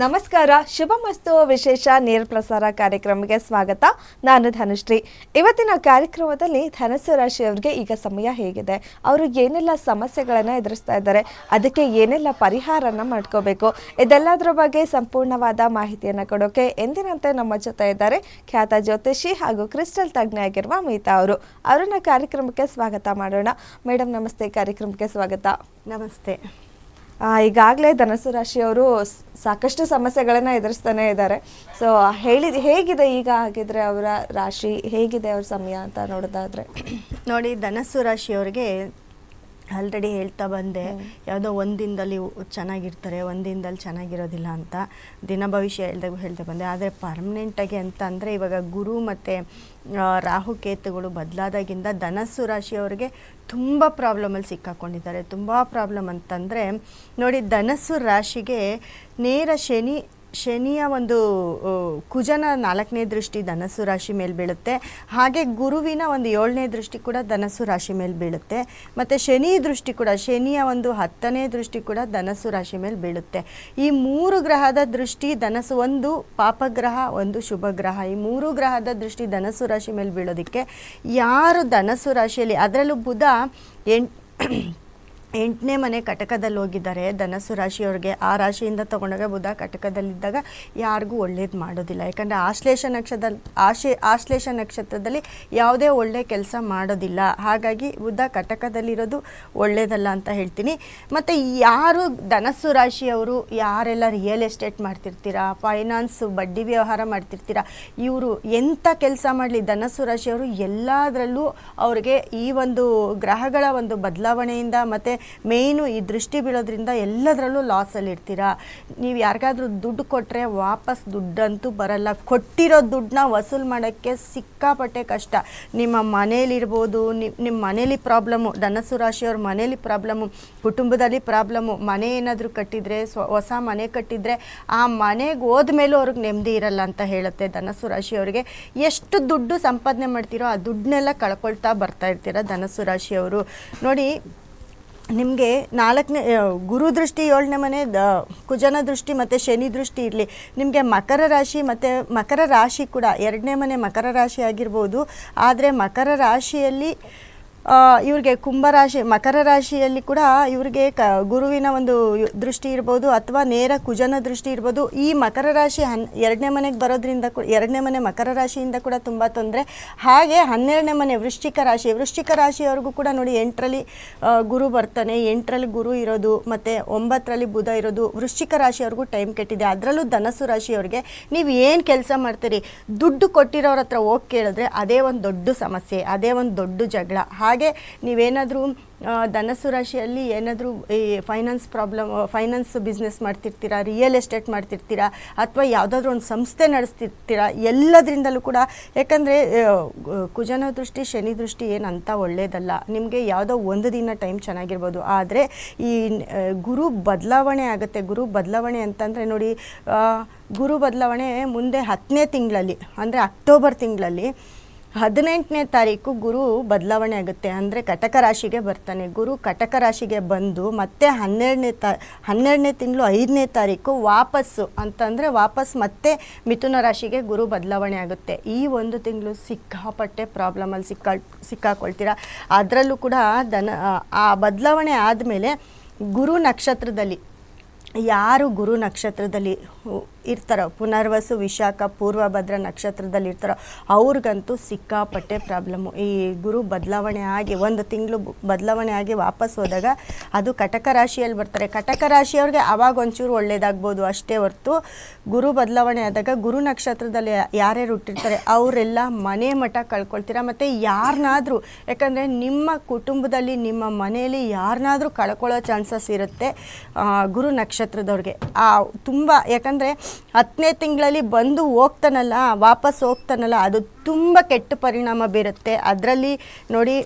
ನಮಸ್ಕಾರ, ಶುಭ ಮಸ್ತು, ವಿಶೇಷ ನೇರ ಪ್ರಸಾರ ಕಾರ್ಯಕ್ರಮಕ್ಕೆ ಸ್ವಾಗತ. ನಾನು ಧನುಶ್ರೀ ಇವತ್ತಿನ ಕಾರ್ಯಕ್ರಮದಲ್ಲಿ ಧನಸ್ಸು ರಾಶಿಯವರಿಗೆ ಈಗ ಸಮಯ ಹೇಗಿದೆ. ಅವರು ಏನೆಲ್ಲ ಸಮಸ್ಯೆಗಳನ್ನು ಎದುರಿಸ್ತಾ ಇದ್ದಾರೆ, ಅದಕ್ಕೆ ಏನೆಲ್ಲ ಪರಿಹಾರನ ಮಾಡ್ಕೋಬೇಕು, ಇದೆಲ್ಲದರ ಬಗ್ಗೆ ಸಂಪೂರ್ಣವಾದ ಮಾಹಿತಿಯನ್ನು ಕೊಡೋಕೆ ಎಂದಿನಂತೆ ನಮ್ಮ ಜೊತೆ ಇದ್ದಾರೆ ಖ್ಯಾತ ಜ್ಯೋತಿಷಿ ಹಾಗೂ ಕ್ರಿಸ್ಟಲ್ ತಜ್ಞ ಆಗಿರುವ ಮೀತಾ ಅವರು. ಅವರನ್ನ ಕಾರ್ಯಕ್ರಮಕ್ಕೆ ಸ್ವಾಗತ ಮಾಡೋಣ. ಮೇಡಮ್ ನಮಸ್ತೆ. ಕಾರ್ಯಕ್ರಮಕ್ಕೆ ಸ್ವಾಗತ. ನಮಸ್ತೆ. ಈಗಾಗಲೇ ಧನಸು ರಾಶಿಯವರು ಸಾಕಷ್ಟು ಸಮಸ್ಯೆಗಳನ್ನು ಎದುರಿಸ್ತಾನೆ ಇದ್ದಾರೆ. ಸೊ ಹೇಳಿದ, ಹೇಗಿದೆ ಈಗ ಆಗಿದ್ರೆ ಅವರ ರಾಶಿ? ಹೇಗಿದೆ ಅವ್ರ ಸಮಯ ಅಂತ ನೋಡೋದಾದ್ರೆ? ನೋಡಿ, ಧನಸ್ಸು ರಾಶಿಯವರಿಗೆ ಆಲ್ರೆಡಿ ಹೇಳ್ತಾ ಬಂದೆ ಯಾವುದೋ ಒಂದಿನದಲ್ಲಿ ಚೆನ್ನಾಗಿರ್ತಾರೆ ಒಂದಿನದಲ್ಲಿ ಚೆನ್ನಾಗಿರೋದಿಲ್ಲ ಅಂತ ದಿನ ಭವಿಷ್ಯ ಹೇಳ್ದಾಗ ಹೇಳ್ತಾ ಬಂದೆ. ಆದರೆ ಪರ್ಮನೆಂಟಾಗಿ ಅಂತ ಅಂದರೆ ಇವಾಗ ಗುರು ಮತ್ತು ರಾಹುಕೇತುಗಳು ಬದಲಾದಾಗಿಂದ ಧನಸ್ಸು ರಾಶಿಯವರಿಗೆ ತುಂಬ ಪ್ರಾಬ್ಲಮಲ್ಲಿ ಸಿಕ್ಕಾಕೊಂಡಿದ್ದಾರೆ. ತುಂಬ ಪ್ರಾಬ್ಲಮ್ ಅಂತಂದರೆ ನೋಡಿ ಧನಸ್ಸು ರಾಶಿಗೆ ನೇರ ಶನಿ ಶನಿಯ ಒಂದು ಕುಜನ ನಾಲ್ಕನೇ ದೃಷ್ಟಿ ಧನಸ್ಸು ರಾಶಿ ಮೇಲೆ ಬೀಳುತ್ತೆ. ಹಾಗೆ ಗುರುವಿನ ಒಂದು ಏಳನೇ ದೃಷ್ಟಿ ಕೂಡ ಧನಸ್ಸು ರಾಶಿ ಮೇಲೆ ಬೀಳುತ್ತೆ. ಮತ್ತು ಶನಿ ದೃಷ್ಟಿ ಕೂಡ, ಶನಿಯ ಒಂದು ಹತ್ತನೇ ದೃಷ್ಟಿ ಕೂಡ ಧನಸ್ಸು ರಾಶಿ ಮೇಲೆ ಬೀಳುತ್ತೆ. ಈ ಮೂರು ಗ್ರಹದ ದೃಷ್ಟಿ ಧನಸ್ಸು ಒಂದು, ಪಾಪಗ್ರಹ ಒಂದು ಶುಭ ಗ್ರಹ ಈ ಮೂರು ಗ್ರಹದ ದೃಷ್ಟಿ ಧನಸ್ಸು ರಾಶಿ ಮೇಲೆ ಬೀಳೋದಕ್ಕೆ ಯಾರು ಧನಸ್ಸು ರಾಶಿಯಲ್ಲಿ, ಅದರಲ್ಲೂ ಬುಧ ಎಂಟು ಎಂಟನೇ ಮನೆ ಕಟಕದಲ್ಲಿ ಹೋಗಿದ್ದಾರೆ. ಧನಸ್ಸು ರಾಶಿಯವ್ರಿಗೆ ಆ ರಾಶಿಯಿಂದ ತಗೊಂಡಾಗ ಬುಧ ಕಟಕದಲ್ಲಿದ್ದಾಗ ಯಾರಿಗೂ ಒಳ್ಳೇದು ಮಾಡೋದಿಲ್ಲ. ಯಾಕಂದರೆ ಆಶ್ಲೇಷ ನಕ್ಷತ್ರದಲ್ಲಿ ಆಶೆ ಆಶ್ಲೇಷ ನಕ್ಷತ್ರದಲ್ಲಿ ಯಾವುದೇ ಒಳ್ಳೆ ಕೆಲಸ ಮಾಡೋದಿಲ್ಲ. ಹಾಗಾಗಿ ಬುಧ ಕಟಕದಲ್ಲಿರೋದು ಒಳ್ಳೇದಲ್ಲ ಅಂತ ಹೇಳ್ತೀನಿ. ಮತ್ತು ಯಾರು ಧನಸ್ಸು ರಾಶಿಯವರು ಯಾರೆಲ್ಲ ರಿಯಲ್ ಎಸ್ಟೇಟ್ ಮಾಡ್ತಿರ್ತೀರಾ ಫೈನಾನ್ಸ್ ಬಡ್ಡಿ ವ್ಯವಹಾರ ಮಾಡ್ತಿರ್ತೀರಾ, ಇವರು ಎಂಥ ಕೆಲಸ ಮಾಡಲಿ ಧನಸ್ಸು ರಾಶಿಯವರು ಎಲ್ಲದರಲ್ಲೂ ಅವ್ರಿಗೆ ಈ ಒಂದು ಗ್ರಹಗಳ ಒಂದು ಬದಲಾವಣೆಯಿಂದ ಮತ್ತು ಮೇಯ್ನು ಈ ದೃಷ್ಟಿ ಬೀಳೋದ್ರಿಂದ ಎಲ್ಲದರಲ್ಲೂ ಲಾಸಲ್ಲಿ ಇರ್ತೀರಾ? ನೀವು ಯಾರಿಗಾದರೂ ದುಡ್ಡು ಕೊಟ್ಟರೆ ವಾಪಸ್ ದುಡ್ಡಂತೂ ಬರಲ್ಲ. ಕೊಟ್ಟಿರೋ ದುಡ್ಡನ್ನ ವಸೂಲು ಮಾಡೋಕ್ಕೆ ಸಿಕ್ಕಾಪಟ್ಟೆ ಕಷ್ಟ. ನಿಮ್ಮ ಮನೇಲಿರ್ಬೋದು ನಿಮ್ಮ ಮನೇಲಿ ಪ್ರಾಬ್ಲಮ್ಮು ಧನಸ್ಸು ರಾಶಿಯವ್ರ ಮನೇಲಿ ಪ್ರಾಬ್ಲಮ್ಮು ಕುಟುಂಬದಲ್ಲಿ ಪ್ರಾಬ್ಲಮ್ಮು ಮನೆ ಏನಾದರೂ ಕಟ್ಟಿದರೆ, ಸ್ವ, ಹೊಸ ಮನೆ ಕಟ್ಟಿದರೆ ಆ ಮನೆಗೆ ಹೋದ್ಮೇಲೂ ಅವ್ರಿಗೆ ನೆಮ್ಮದಿ ಇರಲ್ಲ ಅಂತ ಹೇಳುತ್ತೆ ಧನಸ್ಸು ರಾಶಿಯವರಿಗೆ. ಎಷ್ಟು ದುಡ್ಡು ಸಂಪಾದನೆ ಮಾಡ್ತೀರೋ ಆ ದುಡ್ಡನ್ನೆಲ್ಲ ಕಳ್ಕೊಳ್ತಾ ಬರ್ತಾ ಇರ್ತೀರ ಧನಸ್ಸು ರಾಶಿಯವರು? ನೋಡಿ ನಿಮಗೆ ನಾಲ್ಕನೇ ಗುರು ದೃಷ್ಟಿ ಏಳನೇ ಮನೆ, ದ, ಕುಜನ ದೃಷ್ಟಿ ಮತ್ತು ಶನಿ ದೃಷ್ಟಿ ಇರಲಿ. ನಿಮಗೆ ಮಕರ ರಾಶಿ ಮತ್ತು ಮಕರ ರಾಶಿ ಕೂಡ ಎರಡನೇ ಮನೆ ಮಕರ ರಾಶಿ ಆಗಿರ್ಬೋದು. ಆದರೆ ಮಕರ ರಾಶಿಯಲ್ಲಿ ಇವ್ರಿಗೆ ಕುಂಭರಾಶಿ ಮಕರ ರಾಶಿಯಲ್ಲಿ ಕೂಡ ಇವ್ರಿಗೆ ಕ, ಗುರುವಿನ ಒಂದು ದೃಷ್ಟಿ ಇರ್ಬೋದು ಅಥವಾ ನೇರ ಕುಜನ ದೃಷ್ಟಿ ಇರ್ಬೋದು. ಈ ಮಕರ ರಾಶಿ ಹನ್, ಎರಡನೇ ಮನೆಗೆ ಬರೋದ್ರಿಂದ ಕೂಡ, ಎರಡನೇ ಮನೆ ಮಕರ ರಾಶಿಯಿಂದ ಕೂಡ ತುಂಬ ತೊಂದರೆ. ಹಾಗೆ ಹನ್ನೆರಡನೇ ಮನೆ ವೃಶ್ಚಿಕ ರಾಶಿ, ವೃಶ್ಚಿಕ ರಾಶಿಯವ್ರಿಗೂ ಕೂಡ ನೋಡಿ ಎಂಟರಲ್ಲಿ ಗುರು ಬರ್ತಾನೆ. ಎಂಟರಲ್ಲಿ ಗುರು ಇರೋದು, ಮತ್ತು ಒಂಬತ್ತರಲ್ಲಿ ಬುಧ ಇರೋದು, ವೃಶ್ಚಿಕ ರಾಶಿಯವ್ರಿಗೂ ಟೈಮ್ ಕೆಟ್ಟಿದೆ. ಅದರಲ್ಲೂ ಧನಸ್ಸು ರಾಶಿಯವ್ರಿಗೆ ನೀವು ಏನು ಕೆಲಸ ಮಾಡ್ತೀರಿ? ದುಡ್ಡು ಕೊಟ್ಟಿರೋರ ಹತ್ರ ಹೋಗಿ ಕೇಳಿದ್ರೆ ಅದೇ ಒಂದು ದೊಡ್ಡ ಸಮಸ್ಯೆ, ಅದೇ ಒಂದು ದೊಡ್ಡ ಜಗಳ. ಹಾಗೆ ನೀವೇನಾದರೂ ಧನಸ್ಸು ರಾಶಿಯಲ್ಲಿ ಏನಾದರೂ ಈ ಫೈನಾನ್ಸ್ ಪ್ರಾಬ್ಲಮ್ ಫೈನಾನ್ಸ್ ಬಿಸ್ನೆಸ್ ಮಾಡ್ತಿರ್ತೀರಾ ರಿಯಲ್ ಎಸ್ಟೇಟ್ ಮಾಡ್ತಿರ್ತೀರಾ, ಅಥವಾ ಯಾವುದಾದ್ರೂ ಒಂದು ಸಂಸ್ಥೆ ನಡೆಸ್ತಿರ್ತೀರಾ, ಎಲ್ಲದರಿಂದಲೂ ಕೂಡ. ಯಾಕಂದರೆ ಕುಜನ ದೃಷ್ಟಿ, ಶನಿ ದೃಷ್ಟಿ ಏನಂತ ಒಳ್ಳೆಯದಲ್ಲ ನಿಮಗೆ ಯಾವುದೋ ಒಂದು ದಿನ ಟೈಮ್ ಚೆನ್ನಾಗಿರ್ಬೋದು. ಆದರೆ ಈ ಗುರು ಬದಲಾವಣೆ ಆಗುತ್ತೆ. ಗುರು ಬದಲಾವಣೆ ಅಂತಂದರೆ ನೋಡಿ ಗುರು ಬದಲಾವಣೆ ಮುಂದೆ ಹತ್ತನೇ ತಿಂಗಳಲ್ಲಿ, ಅಂದರೆ ಅಕ್ಟೋಬರ್ ತಿಂಗಳಲ್ಲಿ ಹದಿನೆಂಟನೇ ತಾರೀಕು ಗುರು ಬದಲಾವಣೆ ಆಗುತ್ತೆ. ಅಂದರೆ ಕಟಕ ರಾಶಿಗೆ ಬರ್ತಾನೆ. ಗುರು ಕಟಕ ರಾಶಿಗೆ ಬಂದು ಮತ್ತೆ ಹನ್ನೆರಡನೇ ತಾ, ಹನ್ನೆರಡನೇ ತಿಂಗಳು ಐದನೇ ತಾರೀಕು ವಾಪಸ್ಸು. ಅಂತಂದರೆ ವಾಪಸ್ ಮತ್ತೆ ಮಿಥುನ ರಾಶಿಗೆ ಗುರು ಬದಲಾವಣೆ ಆಗುತ್ತೆ. ಈ ಒಂದು ತಿಂಗಳು ಸಿಕ್ಕಾಪಟ್ಟೆ ಪ್ರಾಬ್ಲಮಲ್ಲಿ ಸಿಕ್ಕಾ, ಸಿಕ್ಕಾಕೊಳ್ತೀರಾ? ಅದರಲ್ಲೂ ಕೂಡ ದನ ಆ ಬದಲಾವಣೆ ಆದಮೇಲೆ ಗುರು ನಕ್ಷತ್ರದಲ್ಲಿ, ಯಾರು ಗುರು ನಕ್ಷತ್ರದಲ್ಲಿ ಇರ್ತಾರೋ, ಪುನರ್ವಸು, ವಿಶಾಖ, ಪೂರ್ವಭದ್ರ ನಕ್ಷತ್ರದಲ್ಲಿ ಇರ್ತಾರೋ ಅವ್ರಿಗಂತೂ ಸಿಕ್ಕಾಪಟ್ಟೆ ಪ್ರಾಬ್ಲಮ್ಮು ಈ ಗುರು ಬದಲಾವಣೆ ಆಗಿ, ಒಂದು ತಿಂಗಳು ಬದಲಾವಣೆ ಆಗಿ ವಾಪಸ್ ಹೋದಾಗ ಅದು ಕಟಕ ರಾಶಿಯಲ್ಲಿ ಬರ್ತಾರೆ. ಕಟಕ ರಾಶಿಯವ್ರಿಗೆ ಆವಾಗ ಒಂಚೂರು ಒಳ್ಳೇದಾಗ್ಬೋದು, ಅಷ್ಟೇ ಹೊರತು ಗುರು ಬದಲಾವಣೆ ಆದಾಗ ಗುರು ನಕ್ಷತ್ರದಲ್ಲಿ ಯಾರ್ಯಾರು ಹುಟ್ಟಿರ್ತಾರೆ, ಅವರೆಲ್ಲ ಮನೆ ಮಠ ಕಳ್ಕೊಳ್ತೀರಾ? ಮತ್ತು ಯಾರನ್ನಾದರೂ ಯಾಕಂದರೆ ನಿಮ್ಮ ಕುಟುಂಬದಲ್ಲಿ, ನಿಮ್ಮ ಮನೆಯಲ್ಲಿ ಯಾರನ್ನಾದರೂ ಕಳ್ಕೊಳ್ಳೋ ಚಾನ್ಸಸ್ ಇರುತ್ತೆ ಗುರು ನಕ್ಷತ್ರದವ್ರಿಗೆ. ಆ, ತುಂಬ, ಯಾಕಂದರೆ ಹತ್ತನೇ ತಿಂಗಳಲ್ಲಿ ಬಂದು ಹೋಗ್ತಾನಲ್ಲ, ವಾಪಸ್ ಹೋಗ್ತಾನಲ್ಲ, ಅದು ತುಂಬ ಕೆಟ್ಟ ಪರಿಣಾಮ ಬೀರುತ್ತೆ. ಅದರಲ್ಲಿ ನೋಡಿ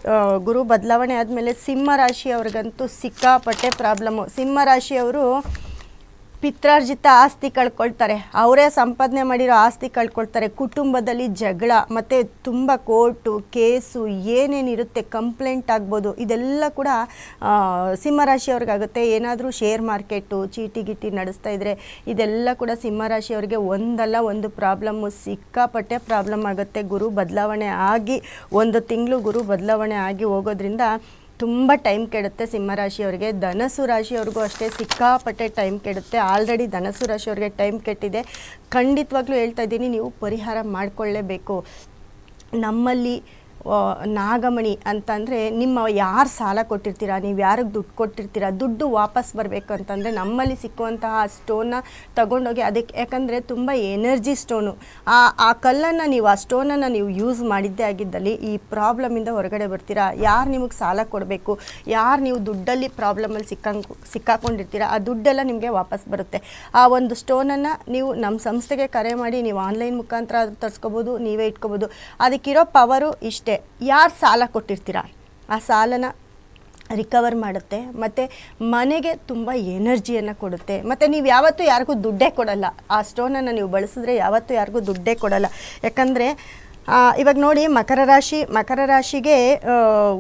ಗುರು ಬದಲಾವಣೆ ಆದಮೇಲೆ ಸಿಂಹ ರಾಶಿಯವ್ರಿಗಂತೂ ಸಿಕ್ಕಾಪಟ್ಟೆ ಪ್ರಾಬ್ಲಮ್ಮು ಸಿಂಹ ರಾಶಿಯವರು ಪಿತ್ರಾರ್ಜಿತ ಆಸ್ತಿ ಕಳ್ಕೊಳ್ತಾರೆ. ಅವರೇ ಸಂಪಾದನೆ ಮಾಡಿರೋ ಆಸ್ತಿ ಕಳ್ಕೊಳ್ತಾರೆ. ಕುಟುಂಬದಲ್ಲಿ ಜಗಳ, ಮತ್ತು ತುಂಬ ಕೋರ್ಟು, ಕೇಸು ಏನೇನಿರುತ್ತೆ, ಕಂಪ್ಲೇಂಟ್ ಆಗ್ಬೋದು, ಇದೆಲ್ಲ ಕೂಡ ಸಿಂಹರಾಶಿಯವ್ರಿಗಾಗುತ್ತೆ. ಏನಾದರೂ ಶೇರ್ ಮಾರ್ಕೆಟು, ಚೀಟಿ ಗಿಟಿ ನಡೆಸ್ತಾ ಇದ್ದರೆ ಇದೆಲ್ಲ ಕೂಡ ಸಿಂಹರಾಶಿಯವ್ರಿಗೆ ಒಂದಲ್ಲ ಒಂದು ಪ್ರಾಬ್ಲಮ್ಮು ಸಿಕ್ಕಾಪಟ್ಟೆ ಪ್ರಾಬ್ಲಮ್ ಆಗುತ್ತೆ. ಗುರು ಬದಲಾವಣೆ ಆಗಿ, ಒಂದು ತಿಂಗಳು ಗುರು ಬದಲಾವಣೆ ಆಗಿ ಹೋಗೋದ್ರಿಂದ ತುಂಬ ಟೈಮ್ ಕೆಡುತ್ತೆ ಸಿಂಹರಾಶಿಯವರಿಗೆ ಧನಸು ರಾಶಿಯವ್ರಿಗೂ ಅಷ್ಟೇ ಸಿಕ್ಕಾಪಟ್ಟೆ ಟೈಮ್ ಕೆಡುತ್ತೆ. ಆಲ್ರೆಡಿ ಧನಸು ರಾಶಿಯವ್ರಿಗೆ ಟೈಮ್ ಕೆಟ್ಟಿದೆ. ಖಂಡಿತವಾಗ್ಲೂ ಹೇಳ್ತಾ ಇದ್ದೀನಿ, ನೀವು ಪರಿಹಾರ ಮಾಡಿಕೊಳ್ಳೇಬೇಕು. ನಮ್ಮಲ್ಲಿ ನಾಗಮಣಿ ಅಂತಂದರೆ ನಿಮ್ಮ ಯಾರು ಸಾಲ ಕೊಟ್ಟಿರ್ತೀರಾ? ನೀವು ಯಾರಿಗೆ ದುಡ್ಡು ಕೊಟ್ಟಿರ್ತೀರಾ? ದುಡ್ಡು ವಾಪಸ್ ಬರಬೇಕು ಅಂತಂದರೆ ನಮ್ಮಲ್ಲಿ ಸಿಕ್ಕುವಂತಹ ಸ್ಟೋನ್ನ ತಗೊಂಡೋಗಿ ಅದಕ್ಕೆ, ಯಾಕಂದರೆ ತುಂಬ ಎನರ್ಜಿ ಸ್ಟೋನು ಆ ಆ ಕಲ್ಲನ್ನು ನೀವು, ಆ ಸ್ಟೋನನ್ನು ನೀವು ಯೂಸ್ ಮಾಡಿದ್ದೇ ಆಗಿದ್ದಲ್ಲಿ ಈ ಪ್ರಾಬ್ಲಮಿಂದ ಹೊರಗಡೆ ಬರ್ತೀರಾ? ಯಾರು ನಿಮಗೆ ಸಾಲ ಕೊಡಬೇಕು? ಯಾರು ನೀವು ದುಡ್ಡಲ್ಲಿ ಪ್ರಾಬ್ಲಮಲ್ಲಿ ಸಿಕ್ಕಂಗ್, ಸಿಕ್ಕಾಕೊಂಡಿರ್ತೀರಾ? ಆ ದುಡ್ಡೆಲ್ಲ ನಿಮಗೆ ವಾಪಸ್ ಬರುತ್ತೆ. ಆ ಒಂದು ಸ್ಟೋನನ್ನು ನೀವು ನಮ್ಮ ಸಂಸ್ಥೆಗೆ ಕರೆ ಮಾಡಿ, ನೀವು ಆನ್ಲೈನ್ ಮುಖಾಂತರ ತರಿಸ್ಕೋಬೋದು, ನೀವೇ ಇಟ್ಕೋಬೋದು. ಅದಕ್ಕಿರೋ ಪವರು ಇಷ್ಟೇ. ಯಾರು ಸಾಲ ಕೊಟ್ಟಿರ್ತೀರಾ? ಆ ಸಾಲನ ರಿಕವರ್ ಮಾಡುತ್ತೆ, ಮತ್ತು ಮನೆಗೆ ತುಂಬ ಎನರ್ಜಿಯನ್ನು ಕೊಡುತ್ತೆ. ಮತ್ತು ನೀವು ಯಾವತ್ತೂ ಯಾರಿಗೂ ದುಡ್ಡೇ ಕೊಡಲ್ಲ. ಆ ಸ್ಟೋನನ್ನು ನೀವು ಬಳಸಿದ್ರೆ ಯಾವತ್ತೂ ಯಾರಿಗೂ ದುಡ್ಡೇ ಕೊಡಲ್ಲ. ಯಾಕಂದರೆ ಇವಾಗ ನೋಡಿ ಮಕರ ರಾಶಿ, ಮಕರ ರಾಶಿಗೆ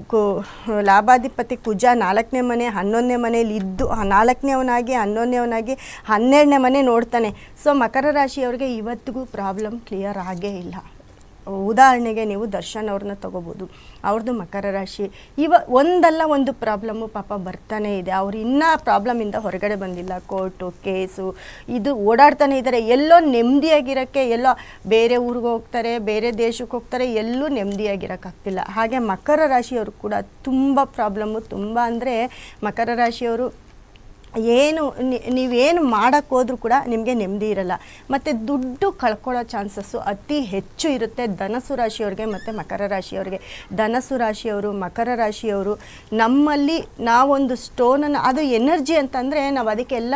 ಕು- ಲಾಭಾಧಿಪತಿ ಕುಜ ನಾಲ್ಕನೇ ಮನೆ, ಹನ್ನೊಂದನೇ ಮನೆಯಲ್ಲಿ ಇದ್ದು ನಾಲ್ಕನೇವನಾಗಿ, ಹನ್ನೊಂದನೇವನಾಗಿ, ಹನ್ನೆರಡನೇ ಮನೆ ನೋಡ್ತಾನೆ. ಸೊ ಮಕರ ರಾಶಿಯವ್ರಿಗೆ ಇವತ್ತಿಗೂ ಪ್ರಾಬ್ಲಮ್ ಕ್ಲಿಯರ್ ಆಗೇ ಇಲ್ಲ. ಉದಾಹರಣೆಗೆ ನೀವು ದರ್ಶನ್ ಅವ್ರನ್ನ ತಗೋಬೋದು. ಅವ್ರದ್ದು ಮಕರ ರಾಶಿ. ಇವ ಒಂದಲ್ಲ ಒಂದು ಪ್ರಾಬ್ಲಮ್ಮು ಪಾಪ ಬರ್ತಾನೆ ಇದೆ. ಅವ್ರು ಇನ್ನೂ ಪ್ರಾಬ್ಲಮಿಂದ ಹೊರಗಡೆ ಬಂದಿಲ್ಲ. ಕೋರ್ಟು, ಕೇಸು, ಇದು ಓಡಾಡ್ತಾನೆ ಇದ್ದಾರೆ ಎಲ್ಲೋ ನೆಮ್ಮದಿಯಾಗಿರೋಕ್ಕೆ ಎಲ್ಲೋ ಬೇರೆ ಊರಿಗೆ ಹೋಗ್ತಾರೆ, ಬೇರೆ ದೇಶಕ್ಕೆ ಹೋಗ್ತಾರೆ, ಎಲ್ಲೂ ನೆಮ್ಮದಿಯಾಗಿರೋಕ್ಕಾಗ್ತಿಲ್ಲ ಹಾಗೆ ಮಕರ ರಾಶಿಯವರು ಕೂಡ ತುಂಬ ಪ್ರಾಬ್ಲಮ್ಮು ತುಂಬ ಅಂದರೆ ಮಕರ ರಾಶಿಯವರು ಏನು ನೀವೇನು ಮಾಡೋಕ್ಕೆ ಹೋದ್ರೂ ಕೂಡ ನಿಮಗೆ ನೆಮ್ಮದಿ ಇರಲ್ಲ. ಮತ್ತು ದುಡ್ಡು ಕಳ್ಕೊಳ್ಳೋ ಚಾನ್ಸಸ್ಸು ಅತಿ ಹೆಚ್ಚು ಇರುತ್ತೆ ಧನಸು ರಾಶಿಯವ್ರಿಗೆ ಮತ್ತು ಮಕರ ರಾಶಿಯವ್ರಿಗೆ. ಧನಸು ರಾಶಿಯವರು, ಮಕರ ರಾಶಿಯವರು ನಮ್ಮಲ್ಲಿ ನಾವೊಂದು ಸ್ಟೋನನ್ನು, ಅದು ಎನರ್ಜಿ ಅಂತಂದರೆ ನಾವು ಅದಕ್ಕೆಲ್ಲ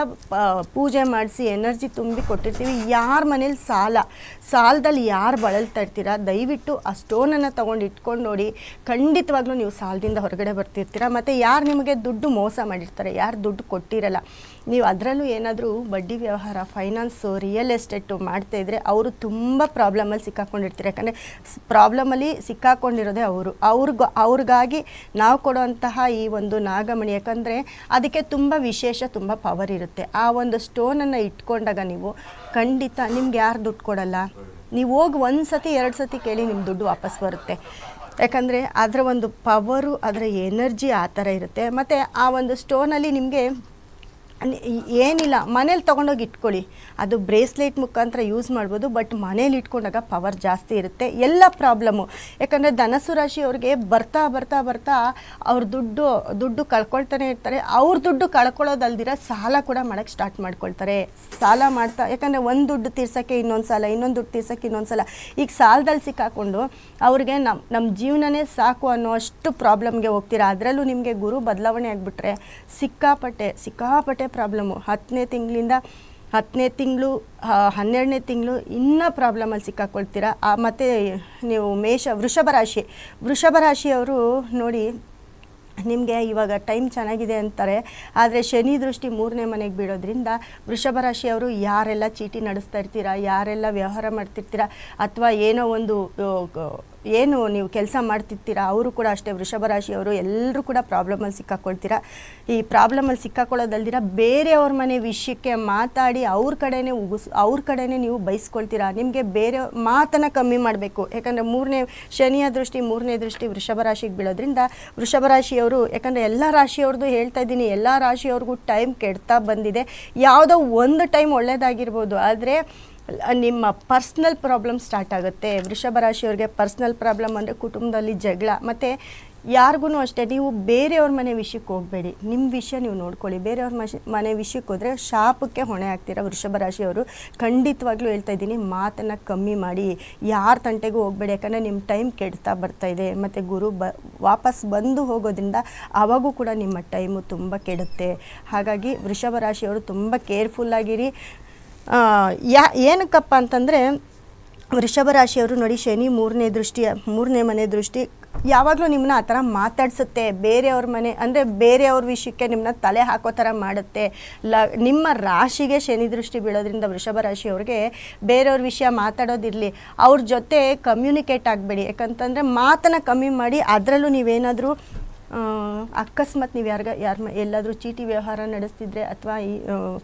ಪೂಜೆ ಮಾಡಿಸಿ ಎನರ್ಜಿ ತುಂಬಿ ಕೊಟ್ಟಿರ್ತೀವಿ. ಯಾರ ಮನೇಲಿ ಸಾಲ, ಸಾಲದಲ್ಲಿ ಯಾರು ಬಳಲ್ತಾ ಇರ್ತೀರಾ, ದಯವಿಟ್ಟು ಆ ಸ್ಟೋನನ್ನು ತೊಗೊಂಡು ಇಟ್ಕೊಂಡು ನೋಡಿ ಖಂಡಿತವಾಗ್ಲೂ ನೀವು ಸಾಲದಿಂದ ಹೊರಗಡೆ ಬರ್ತಿರ್ತೀರಾ. ಮತ್ತು ಯಾರು ನಿಮಗೆ ದುಡ್ಡು ಮೋಸ ಮಾಡಿರ್ತಾರೆ, ಯಾರು ದುಡ್ಡು ಕೊಟ್ಟಿರಲ್ಲ ನೀವು ಅದರಲ್ಲೂ ಏನಾದರೂ ಬಡ್ಡಿ ವ್ಯವಹಾರ ಫೈನಾನ್ಸು ರಿಯಲ್ ಎಸ್ಟೇಟು ಮಾಡ್ತಾ ಇದ್ದರೆ ಅವರು ತುಂಬ ಪ್ರಾಬ್ಲಮಲ್ಲಿ ಸಿಕ್ಕಾಕೊಂಡಿರ್ತಾರೆ. ಯಾಕಂದರೆ ಪ್ರಾಬ್ಲಮಲ್ಲಿ ಸಿಕ್ಕಾಕೊಂಡಿರೋದೇ ಅವರು. ಅವ್ರಿಗ, ಅವ್ರಿಗಾಗಿ ನಾವು ಕೊಡುವಂತಹ ಈ ಒಂದು ನಾಗಮಣಿ, ಯಾಕಂದರೆ ಅದಕ್ಕೆ ತುಂಬ ವಿಶೇಷ, ತುಂಬ ಪವರ್ ಇರುತ್ತೆ. ಆ ಒಂದು ಸ್ಟೋನನ್ನು ಇಟ್ಕೊಂಡಾಗ ನೀವು ಖಂಡಿತ ನಿಮ್ಗೆ ಯಾರು ದುಡ್ಡು ಕೊಡಲ್ಲ? ನೀವು ಹೋಗಿ ಒಂದು ಸತಿ ಎರಡು ಸತಿ ಕೇಳಿ ನಿಮ್ಮ ದುಡ್ಡು ವಾಪಸ್ ಬರುತ್ತೆ. ಯಾಕಂದರೆ ಅದರ ಒಂದು ಪವರು ಅದರ ಎನರ್ಜಿ ಆ ಥರ ಇರುತ್ತೆ. ಮತ್ತು ಆ ಒಂದು ಸ್ಟೋನಲ್ಲಿ ನಿಮಗೆ ಏನಿಲ್ಲ, ಮನೇಲಿ ತೊಗೊಂಡೋಗಿ ಇಟ್ಕೊಳ್ಳಿ. ಅದು ಬ್ರೇಸ್ಲೆಟ್ ಮುಖಾಂತರ ಯೂಸ್ ಮಾಡ್ಬೋದು, ಬಟ್ ಮನೇಲಿ ಇಟ್ಕೊಂಡಾಗ ಪವರ್ ಜಾಸ್ತಿ ಇರುತ್ತೆ. ಎಲ್ಲ ಪ್ರಾಬ್ಲಮ್ಮು ಯಾಕಂದರೆ ಧನಸು ರಾಶಿಯವ್ರಿಗೆ ಬರ್ತಾ ಬರ್ತಾ ಬರ್ತಾ ಅವ್ರ ದುಡ್ಡು ದುಡ್ಡು ಕಳ್ಕೊಳ್ತಾನೆ ಇರ್ತಾರೆ. ಅವ್ರ ದುಡ್ಡು ಕಳ್ಕೊಳ್ಳೋದಲ್ದಿರ ಸಾಲ ಕೂಡ ಮಾಡೋಕ್ಕೆ ಸ್ಟಾರ್ಟ್ ಮಾಡ್ಕೊಳ್ತಾರೆ. ಸಾಲ ಮಾಡ್ತಾ, ಯಾಕಂದರೆ ಒಂದು ದುಡ್ಡು ತೀರ್ಸೋಕ್ಕೆ ಇನ್ನೊಂದು ಸಾಲ, ಇನ್ನೊಂದು ದುಡ್ಡು ತೀರ್ಸೋಕ್ಕೆ ಇನ್ನೊಂದು ಸಲ. ಈಗ ಸಾಲದಲ್ಲಿ ಸಿಕ್ಕಾಕೊಂಡು ಅವ್ರಿಗೆ ನಮ್ಮ ನಮ್ಮ ಜೀವನನೇ ಸಾಕು ಅನ್ನೋ ಅಷ್ಟು ಪ್ರಾಬ್ಲಮ್ಗೆ ಹೋಗ್ತೀರಾ? ಅದರಲ್ಲೂ ನಿಮಗೆ ಗುರು ಬದಲಾವಣೆ ಆಗಿಬಿಟ್ರೆ ಸಿಕ್ಕಾಪಟ್ಟೆ ಸಿಕ್ಕಾಪಟ್ಟೆ ಪ್ರಾಬ್ಲಮ್ಮು ಹತ್ತನೇ ತಿಂಗಳಿಂದ ಹತ್ತನೇ ತಿಂಗಳು ಹನ್ನೆರಡನೇ ತಿಂಗಳು ಇನ್ನೂ ಪ್ರಾಬ್ಲಮಲ್ಲಿ ಸಿಕ್ಕಾಕೊಳ್ತೀರಾ? ಮತ್ತು ನೀವು ಮೇಷ, ವೃಷಭ ರಾಶಿ. ವೃಷಭ ರಾಶಿಯವರು ನೋಡಿ, ನಿಮಗೆ ಇವಾಗ ಟೈಮ್ ಚೆನ್ನಾಗಿದೆ ಅಂತಾರೆ. ಆದರೆ ಶನಿ ದೃಷ್ಟಿ ಮೂರನೇ ಮನೆಗೆ ಬೀಳೋದ್ರಿಂದ ವೃಷಭ ರಾಶಿಯವರು ಯಾರೆಲ್ಲ ಚೀಟಿ ನಡೆಸ್ತಾ ಇರ್ತೀರಾ? ಯಾರೆಲ್ಲ ವ್ಯವಹಾರ ಮಾಡ್ತಿರ್ತೀರಾ? ಅಥವಾ ಏನೋ ಒಂದು ಏನು ನೀವು ಕೆಲಸ ಮಾಡ್ತಿರ್ತೀರಾ, ಅವರು ಕೂಡ ಅಷ್ಟೇ ವೃಷಭ ರಾಶಿಯವರು ಎಲ್ಲರೂ ಕೂಡ ಪ್ರಾಬ್ಲಮಲ್ಲಿ ಸಿಕ್ಕಾಕೊಳ್ತೀರಾ. ಈ ಪ್ರಾಬ್ಲಮಲ್ಲಿ ಸಿಕ್ಕಾಕೊಳ್ಳೋದಲ್ದಿರ ಬೇರೆಯವ್ರ ಮನೆ ವಿಷಯಕ್ಕೆ ಮಾತಾಡಿ ಅವ್ರ ಕಡೆನೇ ಉಗಿಸ್, ಅವ್ರ ಕಡೆನೇ ನೀವು ಬೈಸ್ಕೊಳ್ತೀರಾ. ನಿಮಗೆ ಬೇರೆ ಮಾತನ್ನು ಕಮ್ಮಿ ಮಾಡಬೇಕು. ಯಾಕಂದರೆ ಮೂರನೇ ಶನಿಯ ದೃಷ್ಟಿ, ಮೂರನೇ ದೃಷ್ಟಿ ವೃಷಭ ರಾಶಿಗೆ ಬೀಳೋದ್ರಿಂದ ವೃಷಭ ರಾಶಿಯವರು ಯಾಕಂದರೆ ಎಲ್ಲ ರಾಶಿಯವ್ರದ್ದು ಹೇಳ್ತಾ ಇದ್ದೀನಿ, ಎಲ್ಲ ರಾಶಿಯವ್ರಿಗೂ ಟೈಮ್ ಕೆಡ್ತಾ ಬಂದಿದೆ. ಯಾವುದೋ ಒಂದು ಟೈಮ್ ಒಳ್ಳೆಯದಾಗಿರ್ಬೋದು ಆದರೆ ನಿಮ್ಮ ಪರ್ಸ್ನಲ್ ಪ್ರಾಬ್ಲಮ್ ಸ್ಟಾರ್ಟ್ ಆಗುತ್ತೆ. ವೃಷಭ ರಾಶಿಯವ್ರಿಗೆ ಪರ್ಸ್ನಲ್ ಪ್ರಾಬ್ಲಮ್ ಅಂದರೆ ಕುಟುಂಬದಲ್ಲಿ ಜಗಳ. ಮತ್ತು ಯಾರಿಗೂ ಅಷ್ಟೇ, ನೀವು ಬೇರೆಯವ್ರ ಮನೆ ವಿಷಯಕ್ಕೆ ಹೋಗಬೇಡಿ. ನಿಮ್ಮ ವಿಷಯ ನೀವು ನೋಡ್ಕೊಳ್ಳಿ. ಬೇರೆಯವ್ರ ಮನೆ ವಿಷಯಕ್ಕೆ ಹೋದರೆ ಶಾಪಕ್ಕೆ ಹೊಣೆ ಆಗ್ತೀರಾ ವೃಷಭ ರಾಶಿಯವರು? ಖಂಡಿತವಾಗ್ಲೂ ಹೇಳ್ತಾ ಇದ್ದೀನಿ, ಮಾತನ್ನು ಕಮ್ಮಿ ಮಾಡಿ. ಯಾರ ತಂಟೆಗೂ ಹೋಗಬೇಡಿ, ಯಾಕಂದರೆ ನಿಮ್ಮ ಟೈಮ್ ಕೆಡ್ತಾ ಬರ್ತಾ ಇದೆ. ಮತ್ತು ಗುರು ಬ, ವಾಪಸ್ ಬಂದು ಹೋಗೋದ್ರಿಂದ ಆವಾಗೂ ಕೂಡ ನಿಮ್ಮ ಟೈಮು ತುಂಬ ಕೆಡುತ್ತೆ. ಹಾಗಾಗಿ ವೃಷಭ ರಾಶಿಯವರು ತುಂಬ ಕೇರ್ಫುಲ್ಲಾಗಿರಿ ಯಾ, ಏನಕ್ಕಪ್ಪ ಅಂತಂದರೆ ವೃಷಭ ರಾಶಿಯವರು ನೋಡಿ ಶನಿ ಮೂರನೇ ದೃಷ್ಟಿಯ ಮೂರನೇ ಮನೆ ದೃಷ್ಟಿ, ಯಾವಾಗಲೂ ನಿಮ್ಮನ್ನ ಆ ಥರ ಮಾತಾಡಿಸುತ್ತೆ. ಬೇರೆಯವ್ರ ಮನೆ, ಅಂದರೆ ಬೇರೆಯವ್ರ ವಿಷಯಕ್ಕೆ ನಿಮ್ಮನ್ನ ತಲೆ ಹಾಕೋ ಥರ ಮಾಡುತ್ತೆ. ಲ, ನಿಮ್ಮ ರಾಶಿಗೆ ಶನಿ ದೃಷ್ಟಿ ಬೀಳೋದ್ರಿಂದ ವೃಷಭ ರಾಶಿಯವ್ರಿಗೆ ಬೇರೆಯವ್ರ ವಿಷಯ ಮಾತಾಡೋದಿರಲಿ. ಅವ್ರ ಜೊತೆ ಕಮ್ಯುನಿಕೇಟ್ ಆಗಬೇಡಿ. ಯಾಕಂತಂದರೆ ಮಾತನ್ನು ಕಮ್ಮಿ ಮಾಡಿ ಅದರಲ್ಲೂ ನೀವೇನಾದರೂ ಅಕಸ್ಮಾತ್ ನೀವು ಯಾರಿಗ, ಯಾರ ಎಲ್ಲಾದರೂ ಚೀಟಿ ವ್ಯವಹಾರ ನಡೆಸ್ತಿದ್ರೆ ಅಥವಾ ಈ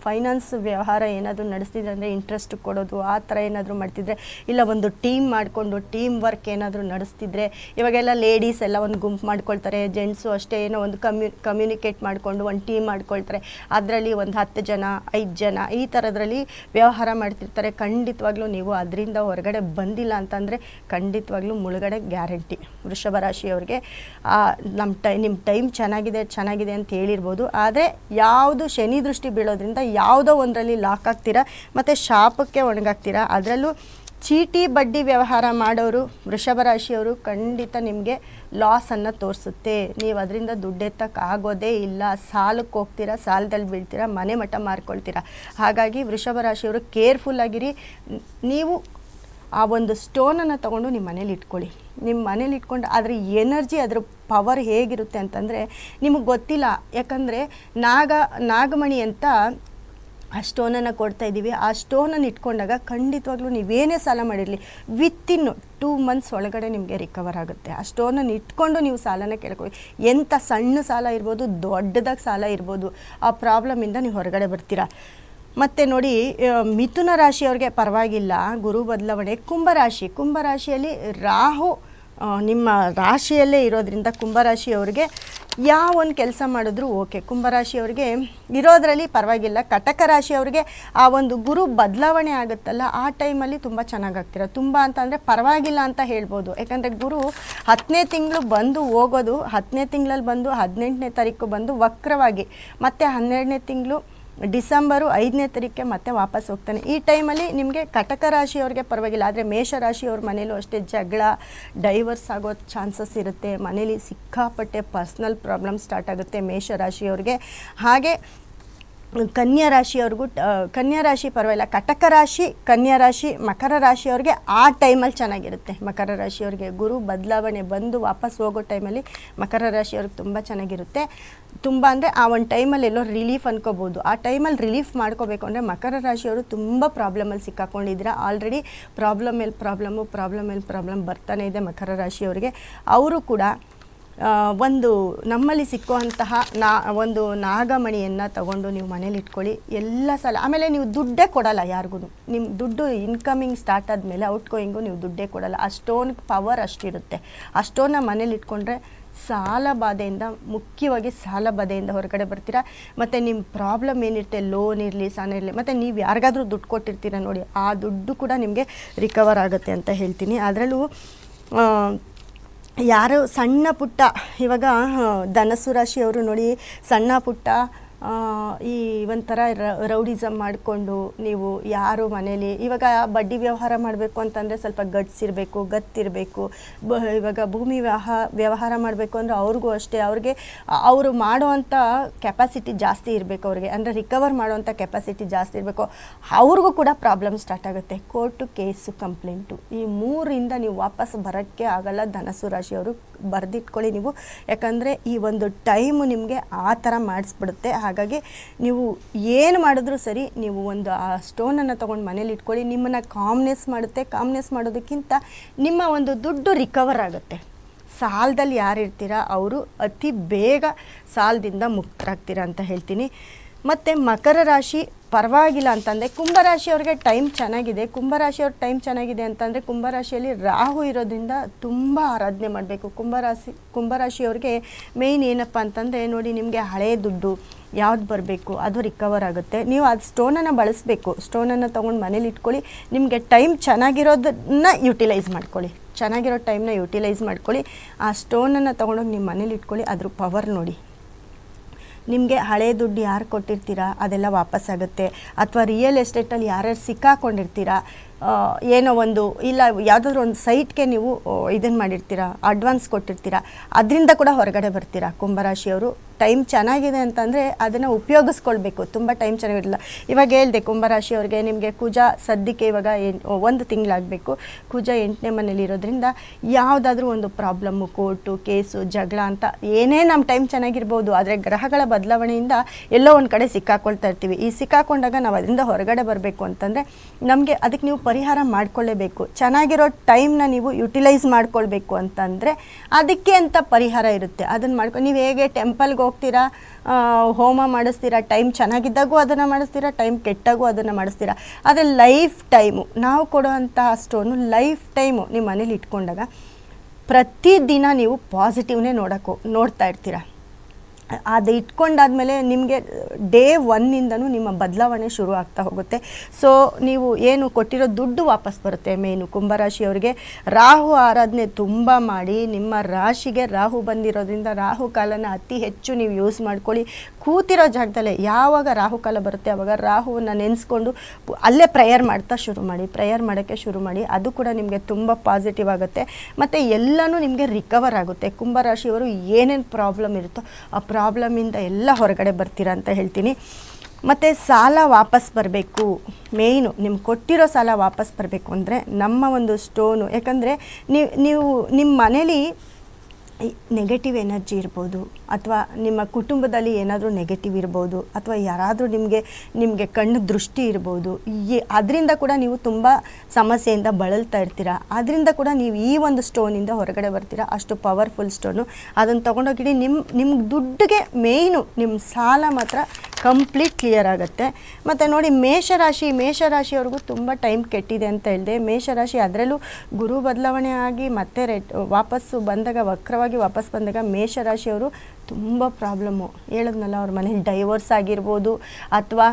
ಫೈನಾನ್ಸ್ ವ್ಯವಹಾರ ಏನಾದರೂ ನಡೆಸ್ತಿದ್ರೆ ಅಂದರೆ ಇಂಟ್ರೆಸ್ಟ್ ಕೊಡೋದು, ಆ ಥರ ಏನಾದರೂ ಮಾಡ್ತಿದ್ರೆ, ಇಲ್ಲ ಒಂದು ಟೀಮ್ ಮಾಡಿಕೊಂಡು ಟೀಮ್ ವರ್ಕ್ ಏನಾದರೂ ನಡೆಸ್ತಿದ್ರೆ, ಇವಾಗೆಲ್ಲ ಲೇಡೀಸ್ ಎಲ್ಲ ಒಂದು ಗುಂಪು ಮಾಡ್ಕೊಳ್ತಾರೆ ಜೆಂಟ್ಸು ಅಷ್ಟೇ ಏನೋ ಒಂದು ಕಮ್ಯು ಕಮ್ಯುನಿಕೇಟ್ ಮಾಡಿಕೊಂಡು ಒಂದು ಟೀಮ್ ಮಾಡ್ಕೊಳ್ತಾರೆ, ಅದರಲ್ಲಿ ಒಂದು ಹತ್ತು ಜನ, ಐದು ಜನ, ಈ ಥರದ್ರಲ್ಲಿ ವ್ಯವಹಾರ ಮಾಡ್ತಿರ್ತಾರೆ. ಖಂಡಿತವಾಗ್ಲೂ ನೀವು ಅದರಿಂದ ಹೊರಗಡೆ ಬಂದಿಲ್ಲ ಅಂತಂದರೆ ಖಂಡಿತವಾಗ್ಲೂ ಮುಳುಗಡೆ ಗ್ಯಾರಂಟಿ ವೃಷಭ ರಾಶಿಯವ್ರಿಗೆ ನಮ್ಮ ಟೈ ನಿಮ್ಮ ಟೈಮ್ ಚೆನ್ನಾಗಿದೆ ಚೆನ್ನಾಗಿದೆ ಅಂತ ಹೇಳಿರ್ಬೋದು. ಆದರೆ ಯಾವುದು ಶನಿ ದೃಷ್ಟಿ ಬೀಳೋದ್ರಿಂದ ಯಾವುದೋ ಒಂದರಲ್ಲಿ ಲಾಕ್ ಆಗ್ತೀರಾ, ಮತ್ತು ಶಾಪಕ್ಕೆ ಒಣಗಾಗ್ತೀರಾ? ಅದರಲ್ಲೂ ಚೀಟಿ ಬಡ್ಡಿ ವ್ಯವಹಾರ ಮಾಡೋರು, ವೃಷಭ ರಾಶಿಯವರು ಖಂಡಿತ ನಿಮಗೆ ಲಾಸನ್ನು ತೋರಿಸುತ್ತೆ. ನೀವು ಅದರಿಂದ ದುಡ್ಡೆತ್ತಕ್ಕೆ ಆಗೋದೇ ಇಲ್ಲ. ಸಾಲಕ್ಕೆ ಹೋಗ್ತೀರಾ, ಸಾಲದಲ್ಲಿ ಬೀಳ್ತೀರಾ, ಮನೆ ಮಠ ಮಾರ್ಕೊಳ್ತೀರಾ? ಹಾಗಾಗಿ ವೃಷಭ ರಾಶಿಯವರು ಕೇರ್ಫುಲ್ ಆಗಿರಿ. ನೀವು ಆ ಒಂದು ಸ್ಟೋನನ್ನು ತೊಗೊಂಡು ನಿಮ್ಮ ಮನೇಲಿ ಇಟ್ಕೊಳ್ಳಿ. ನಿಮ್ಮ ಮನೇಲಿ ಇಟ್ಕೊಂಡು ಅದರ ಎನರ್ಜಿ, ಅದರ ಪವರ್ ಹೇಗಿರುತ್ತೆ ಅಂತಂದರೆ ನಿಮಗೆ ಗೊತ್ತಿಲ್ಲ. ಯಾಕಂದರೆ ನಾಗ, ನಾಗಮಣಿ ಅಂತ ಆ ಸ್ಟೋನನ್ನು ಕೊಡ್ತಾ ಇದ್ದೀವಿ. ಆ ಸ್ಟೋನನ್ನು ಇಟ್ಕೊಂಡಾಗ ಖಂಡಿತವಾಗ್ಲೂ ನೀವೇನೇ ಸಾಲ ಮಾಡಿರಲಿ ವಿತ್ತಿನ್ ಟೂ ಮಂತ್ಸ್ ಒಳಗಡೆ ನಿಮಗೆ ರಿಕವರ್ ಆಗುತ್ತೆ. ಆ ಸ್ಟೋನನ್ನು ಇಟ್ಕೊಂಡು ನೀವು ಸಾಲನ ಕೇಳ್ಕೊಳ್ಳಿ. ಎಂಥ ಸಣ್ಣ ಸಾಲ ಇರ್ಬೋದು, ದೊಡ್ಡದಾಗಿ ಸಾಲ ಇರ್ಬೋದು, ಆ ಪ್ರಾಬ್ಲಮಿಂದ ನೀವು ಹೊರಗಡೆ ಬರ್ತೀರಾ. ಮತ್ತು ನೋಡಿ ಮಿಥುನ ರಾಶಿಯವ್ರಿಗೆ ಪರವಾಗಿಲ್ಲ. ಗುರು ಬದಲಾವಣೆ ಕುಂಭರಾಶಿ ಕುಂಭರಾಶಿಯಲ್ಲಿ ರಾಹು ನಿಮ್ಮ ರಾಶಿಯಲ್ಲೇ ಇರೋದ್ರಿಂದ ಕುಂಭರಾಶಿಯವ್ರಿಗೆ ಯಾವ ಒಂದು ಕೆಲಸ ಮಾಡಿದ್ರೂ ಓಕೆ. ಕುಂಭರಾಶಿಯವ್ರಿಗೆ ಇರೋದರಲ್ಲಿ ಪರವಾಗಿಲ್ಲ. ಕಟಕ ರಾಶಿಯವ್ರಿಗೆ ಆ ಒಂದು ಗುರು ಬದಲಾವಣೆ ಆಗುತ್ತಲ್ಲ, ಆ ಟೈಮಲ್ಲಿ ತುಂಬ ಚೆನ್ನಾಗಾಗ್ತೀರ. ತುಂಬ ಅಂತಂದರೆ ಪರವಾಗಿಲ್ಲ ಅಂತ ಹೇಳ್ಬೋದು. ಯಾಕಂದರೆ ಗುರು ಹತ್ತನೇ ತಿಂಗಳು ಬಂದು ಹೋಗೋದು ಹತ್ತನೇ ತಿಂಗಳಲ್ಲಿ ಬಂದು, ಹದಿನೆಂಟನೇ ತಾರೀಕು ಬಂದು ವಕ್ರವಾಗಿ, ಮತ್ತು ಹನ್ನೆರಡನೇ ತಿಂಗಳು ಡಿಸೆಂಬರು ಐದನೇ ತಾರೀಕೆ ಮತ್ತೆ ವಾಪಸ್ ಹೋಗ್ತಾನೆ. ಈ ಟೈಮಲ್ಲಿ ನಿಮಗೆ ಕಟಕ ರಾಶಿಯವ್ರಿಗೆ ಪರವಾಗಿಲ್ಲ, ಆದರೆ ಮೇಷ ರಾಶಿಯವ್ರ ಮನೇಲೂ ಅಷ್ಟೇ ಜಗಳ ಡೈವರ್ಸ್ ಆಗೋ ಚಾನ್ಸಸ್ ಇರುತ್ತೆ. ಮನೇಲಿ ಸಿಕ್ಕಾಪಟ್ಟೆ ಪರ್ಸ್ನಲ್ ಪ್ರಾಬ್ಲಮ್ ಸ್ಟಾರ್ಟ್ ಆಗುತ್ತೆ ಮೇಷ ರಾಶಿಯವ್ರಿಗೆ. ಹಾಗೆ ಕನ್ಯಾ ರಾಶಿಯವ್ರಿಗೂ ಕನ್ಯಾ ರಾಶಿ ಪರವಾಗಿಲ್ಲ, ಕಟಕ ರಾಶಿ, ಕನ್ಯಾ ರಾಶಿ, ಮಕರ ರಾಶಿಯವ್ರಿಗೆ ಆ ಟೈಮಲ್ಲಿ ಚೆನ್ನಾಗಿರುತ್ತೆ. ಮಕರ ರಾಶಿಯವ್ರಿಗೆ ಗುರು ಬದಲಾವಣೆ ಬಂದು ವಾಪಸ್ ಹೋಗೋ ಟೈಮಲ್ಲಿ ಮಕರ ರಾಶಿಯವ್ರಿಗೆ ತುಂಬ ಚೆನ್ನಾಗಿರುತ್ತೆ. ತುಂಬ ಅಂದರೆ ಆ ಒಂದು ಟೈಮಲ್ಲಿ ಎಲ್ಲೋ ರಿಲೀಫ್ ಅನ್ಕೋಬೋದು. ಆ ಟೈಮಲ್ಲಿ ರಿಲೀಫ್ ಮಾಡ್ಕೋಬೇಕು ಅಂದರೆ ಮಕರ ರಾಶಿಯವರು ತುಂಬ ಪ್ರಾಬ್ಲಮಲ್ಲಿ ಸಿಕ್ಕಾಕೊಂಡಿದ್ದೀರಾ. ಆಲ್ರೆಡಿ ಪ್ರಾಬ್ಲಮ್ ಮೇಲೆ ಪ್ರಾಬ್ಲಮ್ಮು ಪ್ರಾಬ್ಲಮ್ ಮೇಲೆ ಪ್ರಾಬ್ಲಮ್ ಬರ್ತಾನೆ ಇದೆ ಮಕರ ರಾಶಿಯವರಿಗೆ. ಅವರು ಕೂಡ ಒಂದು ನಮ್ಮಲ್ಲಿ ಸಿಕ್ಕುವಂತಹ ನಾ, ಒಂದು ನಾಗಮಣಿಯನ್ನು ತಗೊಂಡು ನೀವು ಮನೇಲಿ ಇಟ್ಕೊಳ್ಳಿ. ಎಲ್ಲ ಸಲ, ಆಮೇಲೆ ನೀವು ದುಡ್ಡೇ ಕೊಡಲ್ಲ ಯಾರಿಗೂ ನಿಮ್ಮ ದುಡ್ಡು ಇನ್ಕಮಿಂಗ್ ಸ್ಟಾರ್ಟ್ ಆದಮೇಲೆ ಔಟ್ ಗೋಯಿಂಗು ನೀವು ದುಡ್ಡೇ ಕೊಡಲ್ಲ. ಆ ಸ್ಟೋನ್ ಪವರ್ ಅಷ್ಟಿರುತ್ತೆ. ಆ ಸ್ಟೋನ್ನ ಮನೇಲಿ ಇಟ್ಕೊಂಡ್ರೆ ಸಾಲ ಬಾಧೆಯಿಂದ ಮುಖ್ಯವಾಗಿ ಸಾಲ ಬಾಧೆಯಿಂದ ಹೊರಗಡೆ ಬರ್ತೀರಾ? ಮತ್ತು ನಿಮ್ಮ ಪ್ರಾಬ್ಲಮ್ ಏನಿರುತ್ತೆ, ಲೋನ್ ಇರಲಿ, ಸಾಲ ಇರಲಿ, ಮತ್ತು ನೀವು ಯಾರಿಗಾದರೂ ದುಡ್ಡು ಕೊಟ್ಟಿರ್ತೀರ ನೋಡಿ, ಆ ದುಡ್ಡು ಕೂಡ ನಿಮಗೆ ರಿಕವರ್ ಆಗುತ್ತೆ ಅಂತ ಹೇಳ್ತೀನಿ. ಅದರಲ್ಲೂ ಯಾರು ಸಣ್ಣ ಪುಟ್ಟ, ಇವಾಗ ಧನಸ್ಸು ರಾಶಿಯವರು ನೋಡಿ, ಸಣ್ಣ ಪುಟ್ಟ ಈ ಒಂಥರ ರೌಡಿಸಮ್ ಮಾಡಿಕೊಂಡು ನೀವು ಯಾರು ಮನೇಲಿ, ಇವಾಗ ಬಡ್ಡಿ ವ್ಯವಹಾರ ಮಾಡಬೇಕು ಅಂತಂದರೆ ಸ್ವಲ್ಪ ಗಟ್ಸಿರಬೇಕು ಗತ್ತಿರಬೇಕು ಬ, ಇವಾಗ ಭೂಮಿ ವ್ಯವಹಾರ ವ್ಯವಹಾರ ಮಾಡಬೇಕು ಅಂದರೆ ಅವ್ರಿಗೂ ಅಷ್ಟೇ. ಅವ್ರಿಗೆ, ಅವರು ಮಾಡುವಂಥ ಕೆಪಾಸಿಟಿ ಜಾಸ್ತಿ ಇರಬೇಕು ಅವ್ರಿಗೆ. ಅಂದರೆ ರಿಕವರ್ ಮಾಡುವಂಥ ಕೆಪಾಸಿಟಿ ಜಾಸ್ತಿ ಇರಬೇಕು. ಅವ್ರಿಗೂ ಕೂಡ ಪ್ರಾಬ್ಲಮ್ ಸ್ಟಾರ್ಟ್ ಆಗುತ್ತೆ. ಕೋರ್ಟು ಕೇಸು ಕಂಪ್ಲೇಂಟು ಈ ಮೂರಿಂದ ನೀವು ವಾಪಸ್ ಬರೋಕ್ಕೆ ಆಗಲ್ಲ ಧನಸು ರಾಶಿಯವರು. ಬರೆದಿಟ್ಕೊಳ್ಳಿ ನೀವು. ಯಾಕಂದರೆ ಈ ಒಂದು ಟೈಮು ನಿಮಗೆ ಆ ಥರ ಮಾಡಿಸ್ಬಿಡುತ್ತೆ. ಹಾಗಾಗಿ ನೀವು ಏನು ಮಾಡಿದ್ರೂ ಸರಿ, ನೀವು ಒಂದು ಆ ಸ್ಟೋನನ್ನು ತೊಗೊಂಡು ಮನೇಲಿ ಇಟ್ಕೊಳ್ಳಿ. ನಿಮ್ಮನ್ನು ಕಾಮ್ನೆಸ್ ಮಾಡುತ್ತೆ. ಕಾಮ್ನೆಸ್ ಮಾಡೋದಕ್ಕಿಂತ ನಿಮ್ಮ ಒಂದು ದುಡ್ಡು ರಿಕವರ್ ಆಗುತ್ತೆ. ಸಾಲದಲ್ಲಿ ಯಾರು ಇರ್ತೀರಾ? ಅವರು ಅತಿ ಬೇಗ ಸಾಲದಿಂದ ಮುಕ್ತರಾಗ್ತೀರಾ ಅಂತ ಹೇಳ್ತೀನಿ. ಮತ್ತು ಮಕರ ರಾಶಿ ಪರವಾಗಿಲ್ಲ ಅಂತಂದರೆ ಕುಂಭರಾಶಿಯವ್ರಿಗೆ ಟೈಮ್ ಚೆನ್ನಾಗಿದೆ. ಕುಂಭರಾಶಿಯವ್ರ ಟೈಮ್ ಚೆನ್ನಾಗಿದೆ ಅಂತಂದರೆ ಕುಂಭರಾಶಿಯಲ್ಲಿ ರಾಹು ಇರೋದ್ರಿಂದ ತುಂಬ ಆರಾಧನೆ ಮಾಡಬೇಕು. ಕುಂಭರಾಶಿ ಕುಂಭರಾಶಿಯವ್ರಿಗೆ ಮೇಯ್ನ್ ಏನಪ್ಪ ಅಂತಂದರೆ ನೋಡಿ ನಿಮಗೆ ಹಳೆ ದುಡ್ಡು ಯಾವ್ದು ಬರಬೇಕು, ಅದು ರಿಕವರ್ ಆಗುತ್ತೆ. ನೀವು ಅದು ಸ್ಟೋನನ್ನು ಬಳಸಬೇಕು. ಸ್ಟೋನನ್ನು ತೊಗೊಂಡು ಮನೇಲಿ ಇಟ್ಕೊಳ್ಳಿ. ನಿಮಗೆ ಟೈಮ್ ಚೆನ್ನಾಗಿರೋದನ್ನ ಯುಟಿಲೈಸ್ ಮಾಡ್ಕೊಳ್ಳಿ. ಚೆನ್ನಾಗಿರೋ ಟೈಮ್ನ ಯುಟಿಲೈಸ್ ಮಾಡ್ಕೊಳ್ಳಿ. ಆ ಸ್ಟೋನನ್ನು ತೊಗೊಂಡೋಗಿ ನಿಮ್ಮ ಮನೇಲಿ ಇಟ್ಕೊಳ್ಳಿ. ಅದ್ರ ಪವರ್ ನೋಡಿ. ನಿಮಗೆ ಹಳೆ ದುಡ್ಡು ಯಾರು ಕೊಟ್ಟಿರ್ತೀರಾ? ಅದೆಲ್ಲ ವಾಪಸ್ ಆಗುತ್ತೆ. ಅಥವಾ ರಿಯಲ್ ಎಸ್ಟೇಟಲ್ಲಿ ಯಾರ್ಯಾರು ಸಿಕ್ಕಾಕೊಂಡಿರ್ತೀರಾ? ಏನೋ ಒಂದು, ಇಲ್ಲ ಯಾವುದಾದ್ರೂ ಒಂದು ಸೈಟ್ಗೆ ನೀವು ಇದನ್ನು ಮಾಡಿರ್ತೀರಾ? ಅಡ್ವಾನ್ಸ್ ಕೊಟ್ಟಿರ್ತೀರಾ? ಅದರಿಂದ ಕೂಡ ಹೊರಗಡೆ ಬರ್ತೀರಾ? ಕುಂಭರಾಶಿಯವರು? ಟೈಮ್ ಚೆನ್ನಾಗಿದೆ ಅಂತಂದರೆ ಅದನ್ನು ಉಪಯೋಗಿಸ್ಕೊಳ್ಬೇಕು. ತುಂಬ ಟೈಮ್ ಚೆನ್ನಾಗಿರಲಿಲ್ಲ ಇವಾಗ ಹೇಳಿದೆ ಕುಂಭರಾಶಿಯವ್ರಿಗೆ ನಿಮಗೆ ಕುಜ ಸದ್ಯಕ್ಕೆ ಇವಾಗ ಒಂದು ತಿಂಗಳಾಗಬೇಕು. ಕುಜ ಎಂಟನೇ ಮನೇಲಿ ಇರೋದ್ರಿಂದ ಯಾವುದಾದ್ರೂ ಒಂದು ಪ್ರಾಬ್ಲಮ್ಮು ಕೋರ್ಟು, ಕೇಸು, ಜಗಳ ಅಂತ ಏನೇ ನಮ್ಮ ಟೈಮ್ ಚೆನ್ನಾಗಿರ್ಬೋದು. ಆದರೆ ಗ್ರಹಗಳ ಬದಲಾವಣೆಯಿಂದ ಎಲ್ಲೋ ಒಂದು ಕಡೆ ಸಿಕ್ಕಾಕೊಳ್ತಾ ಇರ್ತೀವಿ. ಈ ಸಿಕ್ಕಾಕೊಂಡಾಗ ನಾವು ಅದರಿಂದ ಹೊರಗಡೆ ಬರಬೇಕು ಅಂತಂದರೆ ನಮಗೆ ಅದಕ್ಕೆ ನೀವು ಪರಿಹಾರ ಮಾಡಿಕೊಳ್ಳೇಬೇಕು ಚೆನ್ನಾಗಿರೋ ಟೈಮ್ನ ನೀವು ಯುಟಿಲೈಸ್ ಮಾಡ್ಕೊಳ್ಬೇಕು ಅಂತಂದರೆ ಅದಕ್ಕೆ ಅಂತ ಪರಿಹಾರ ಇರುತ್ತೆ. ಅದನ್ನು ಮಾಡ್ಕೊಂಡು ನೀವು ಹೇಗೆ ಟೆಂಪಲ್ಗೆ ಹೋಗ್ತೀರಾ? ಹೋಮ ಮಾಡಿಸ್ತೀರಾ? ಟೈಮ್ ಚೆನ್ನಾಗಿದ್ದಾಗೂ ಅದನ್ನು ಮಾಡಿಸ್ತೀರಾ? ಟೈಮ್ ಕೆಟ್ಟಾಗೂ ಅದನ್ನು ಮಾಡಿಸ್ತೀರಾ? ಆದರೆ ಲೈಫ್ ಟೈಮು ನಾವು ಕೊಡುವಂತಹ ಸ್ಟೋನು ಲೈಫ್ ಟೈಮು ನಿಮ್ಮ ಮನೇಲಿ ಇಟ್ಕೊಂಡಾಗ ಪ್ರತಿದಿನ ನೀವು ಪಾಸಿಟಿವ್ನೇ ನೋಡೋಕ್ಕೋ, ನೋಡ್ತಾ ಇರ್ತೀರಾ? ಅದು ಇಟ್ಕೊಂಡಾದಮೇಲೆ ನಿಮಗೆ ಡೇ ಒನ್ನಿಂದನೂ ನಿಮ್ಮ ಬದಲಾವಣೆ ಶುರು ಆಗ್ತಾ ಹೋಗುತ್ತೆ. ಸೊ ನೀವು ಏನು ಕೊಟ್ಟಿರೋ ದುಡ್ಡು ವಾಪಸ್ ಬರುತ್ತೆ ಮೇನು. ಕುಂಭರಾಶಿಯವರಿಗೆ ರಾಹು ಆರಾಧನೆ ತುಂಬ ಮಾಡಿ ನಿಮ್ಮ ರಾಶಿಗೆ ರಾಹು ಬಂದಿರೋದ್ರಿಂದ ರಾಹು ಕಾಲನ ಅತಿ ಹೆಚ್ಚು ನೀವು ಯೂಸ್ ಮಾಡ್ಕೊಳ್ಳಿ. ಕೂತಿರೋ ಜಾಗದಲ್ಲೇ ಯಾವಾಗ ರಾಹು ಕಾಲ ಬರುತ್ತೆ ಆವಾಗ ರಾಹುವನ್ನು ನೆನೆಸ್ಕೊಂಡು ಅಲ್ಲೇ ಪ್ರೇಯರ್ ಮಾಡ್ತಾ ಶುರು ಮಾಡಿ ಪ್ರೇಯರ್ ಮಾಡೋಕ್ಕೆ ಶುರು ಮಾಡಿ, ಅದು ಕೂಡ ನಿಮಗೆ ತುಂಬ ಪಾಸಿಟಿವ್ ಆಗುತ್ತೆ. ಮತ್ತು ಎಲ್ಲನೂ ನಿಮಗೆ ರಿಕವರ್ ಆಗುತ್ತೆ. ಕುಂಭರಾಶಿಯವರು ಏನೇನು ಪ್ರಾಬ್ಲಮ್ ಇರುತ್ತೋ ಆ ಪ್ರಾಬ್ಲಮಿಂದ ಎಲ್ಲ ಹೊರಗಡೆ ಬರ್ತೀರಾ ಅಂತ ಹೇಳ್ತೀನಿ. ಮತ್ತು ಸಾಲ ವಾಪಸ್ ಬರಬೇಕು. ಮೇಯ್ನು ನಿಮ್ಗೆ ಕೊಟ್ಟಿರೋ ಸಾಲ ವಾಪಸ್ ಬರಬೇಕು ಅಂದರೆ ನಮ್ಮ ಒಂದು ಸ್ಟೋನು ಯಾಕಂದರೆ ನೀವು ನೀವು ನಿಮ್ಮ ಮನೇಲಿ ನೆಗೆಟಿವ್ ಎನರ್ಜಿ ಇರ್ಬೋದು, ಅಥವಾ ನಿಮ್ಮ ಕುಟುಂಬದಲ್ಲಿ ಏನಾದರೂ ನೆಗೆಟಿವ್ ಇರ್ಬೋದು, ಅಥವಾ ಯಾರಾದರೂ ನಿಮಗೆ ನಿಮಗೆ ಕಣ್ಣು ದೃಷ್ಟಿ ಇರ್ಬೋದು ಅದರಿಂದ ಕೂಡ ನೀವು ತುಂಬ ಸಮಸ್ಯೆಯಿಂದ ಬಳಲ್ತಾ ಇರ್ತೀರಾ? ಅದರಿಂದ ಕೂಡ ನೀವು ಈ ಒಂದು ಸ್ಟೋನಿಂದ ಹೊರಗಡೆ ಬರ್ತೀರಾ? ಅಷ್ಟು ಪವರ್ಫುಲ್ ಸ್ಟೋನು ಅದನ್ನು ತೊಗೊಂಡೋಗಿಡಿ ನಿಮ್ಮ ನಿಮ್ಗೆ ದುಡ್ಡಿಗೆ ಮೇಯ್ನು ನಿಮ್ಮ ಸಾಲ ಮಾತ್ರ ಕಂಪ್ಲೀಟ್ ಕ್ಲಿಯರ್ ಆಗುತ್ತೆ. ಮತ್ತು ನೋಡಿ, ಮೇಷರಾಶಿ, ಮೇಷರಾಶಿಯವ್ರಿಗೂ ತುಂಬ ಟೈಮ್ ಕೆಟ್ಟಿದೆ ಅಂತ ಹೇಳಿದೆ. ಮೇಷರಾಶಿ ಅದರಲ್ಲೂ ಗುರು ಬದಲಾವಣೆ ಆಗಿ ಮತ್ತೆ ರೆಟ್ ವಾಪಸ್ಸು ಬಂದಾಗ, ವಕ್ರವಾಗಿ ವಾಪಸ್ ಬಂದಾಗ ಮೇಷರಾಶಿಯವರು ತುಂಬ ಪ್ರಾಬ್ಲಮ್ಮು ಹೇಳಿದ್ನಲ್ಲ, ಅವ್ರ ಮನೇಲಿ ಡೈವರ್ಸ್ ಆಗಿರ್ಬೋದು ಅಥವಾ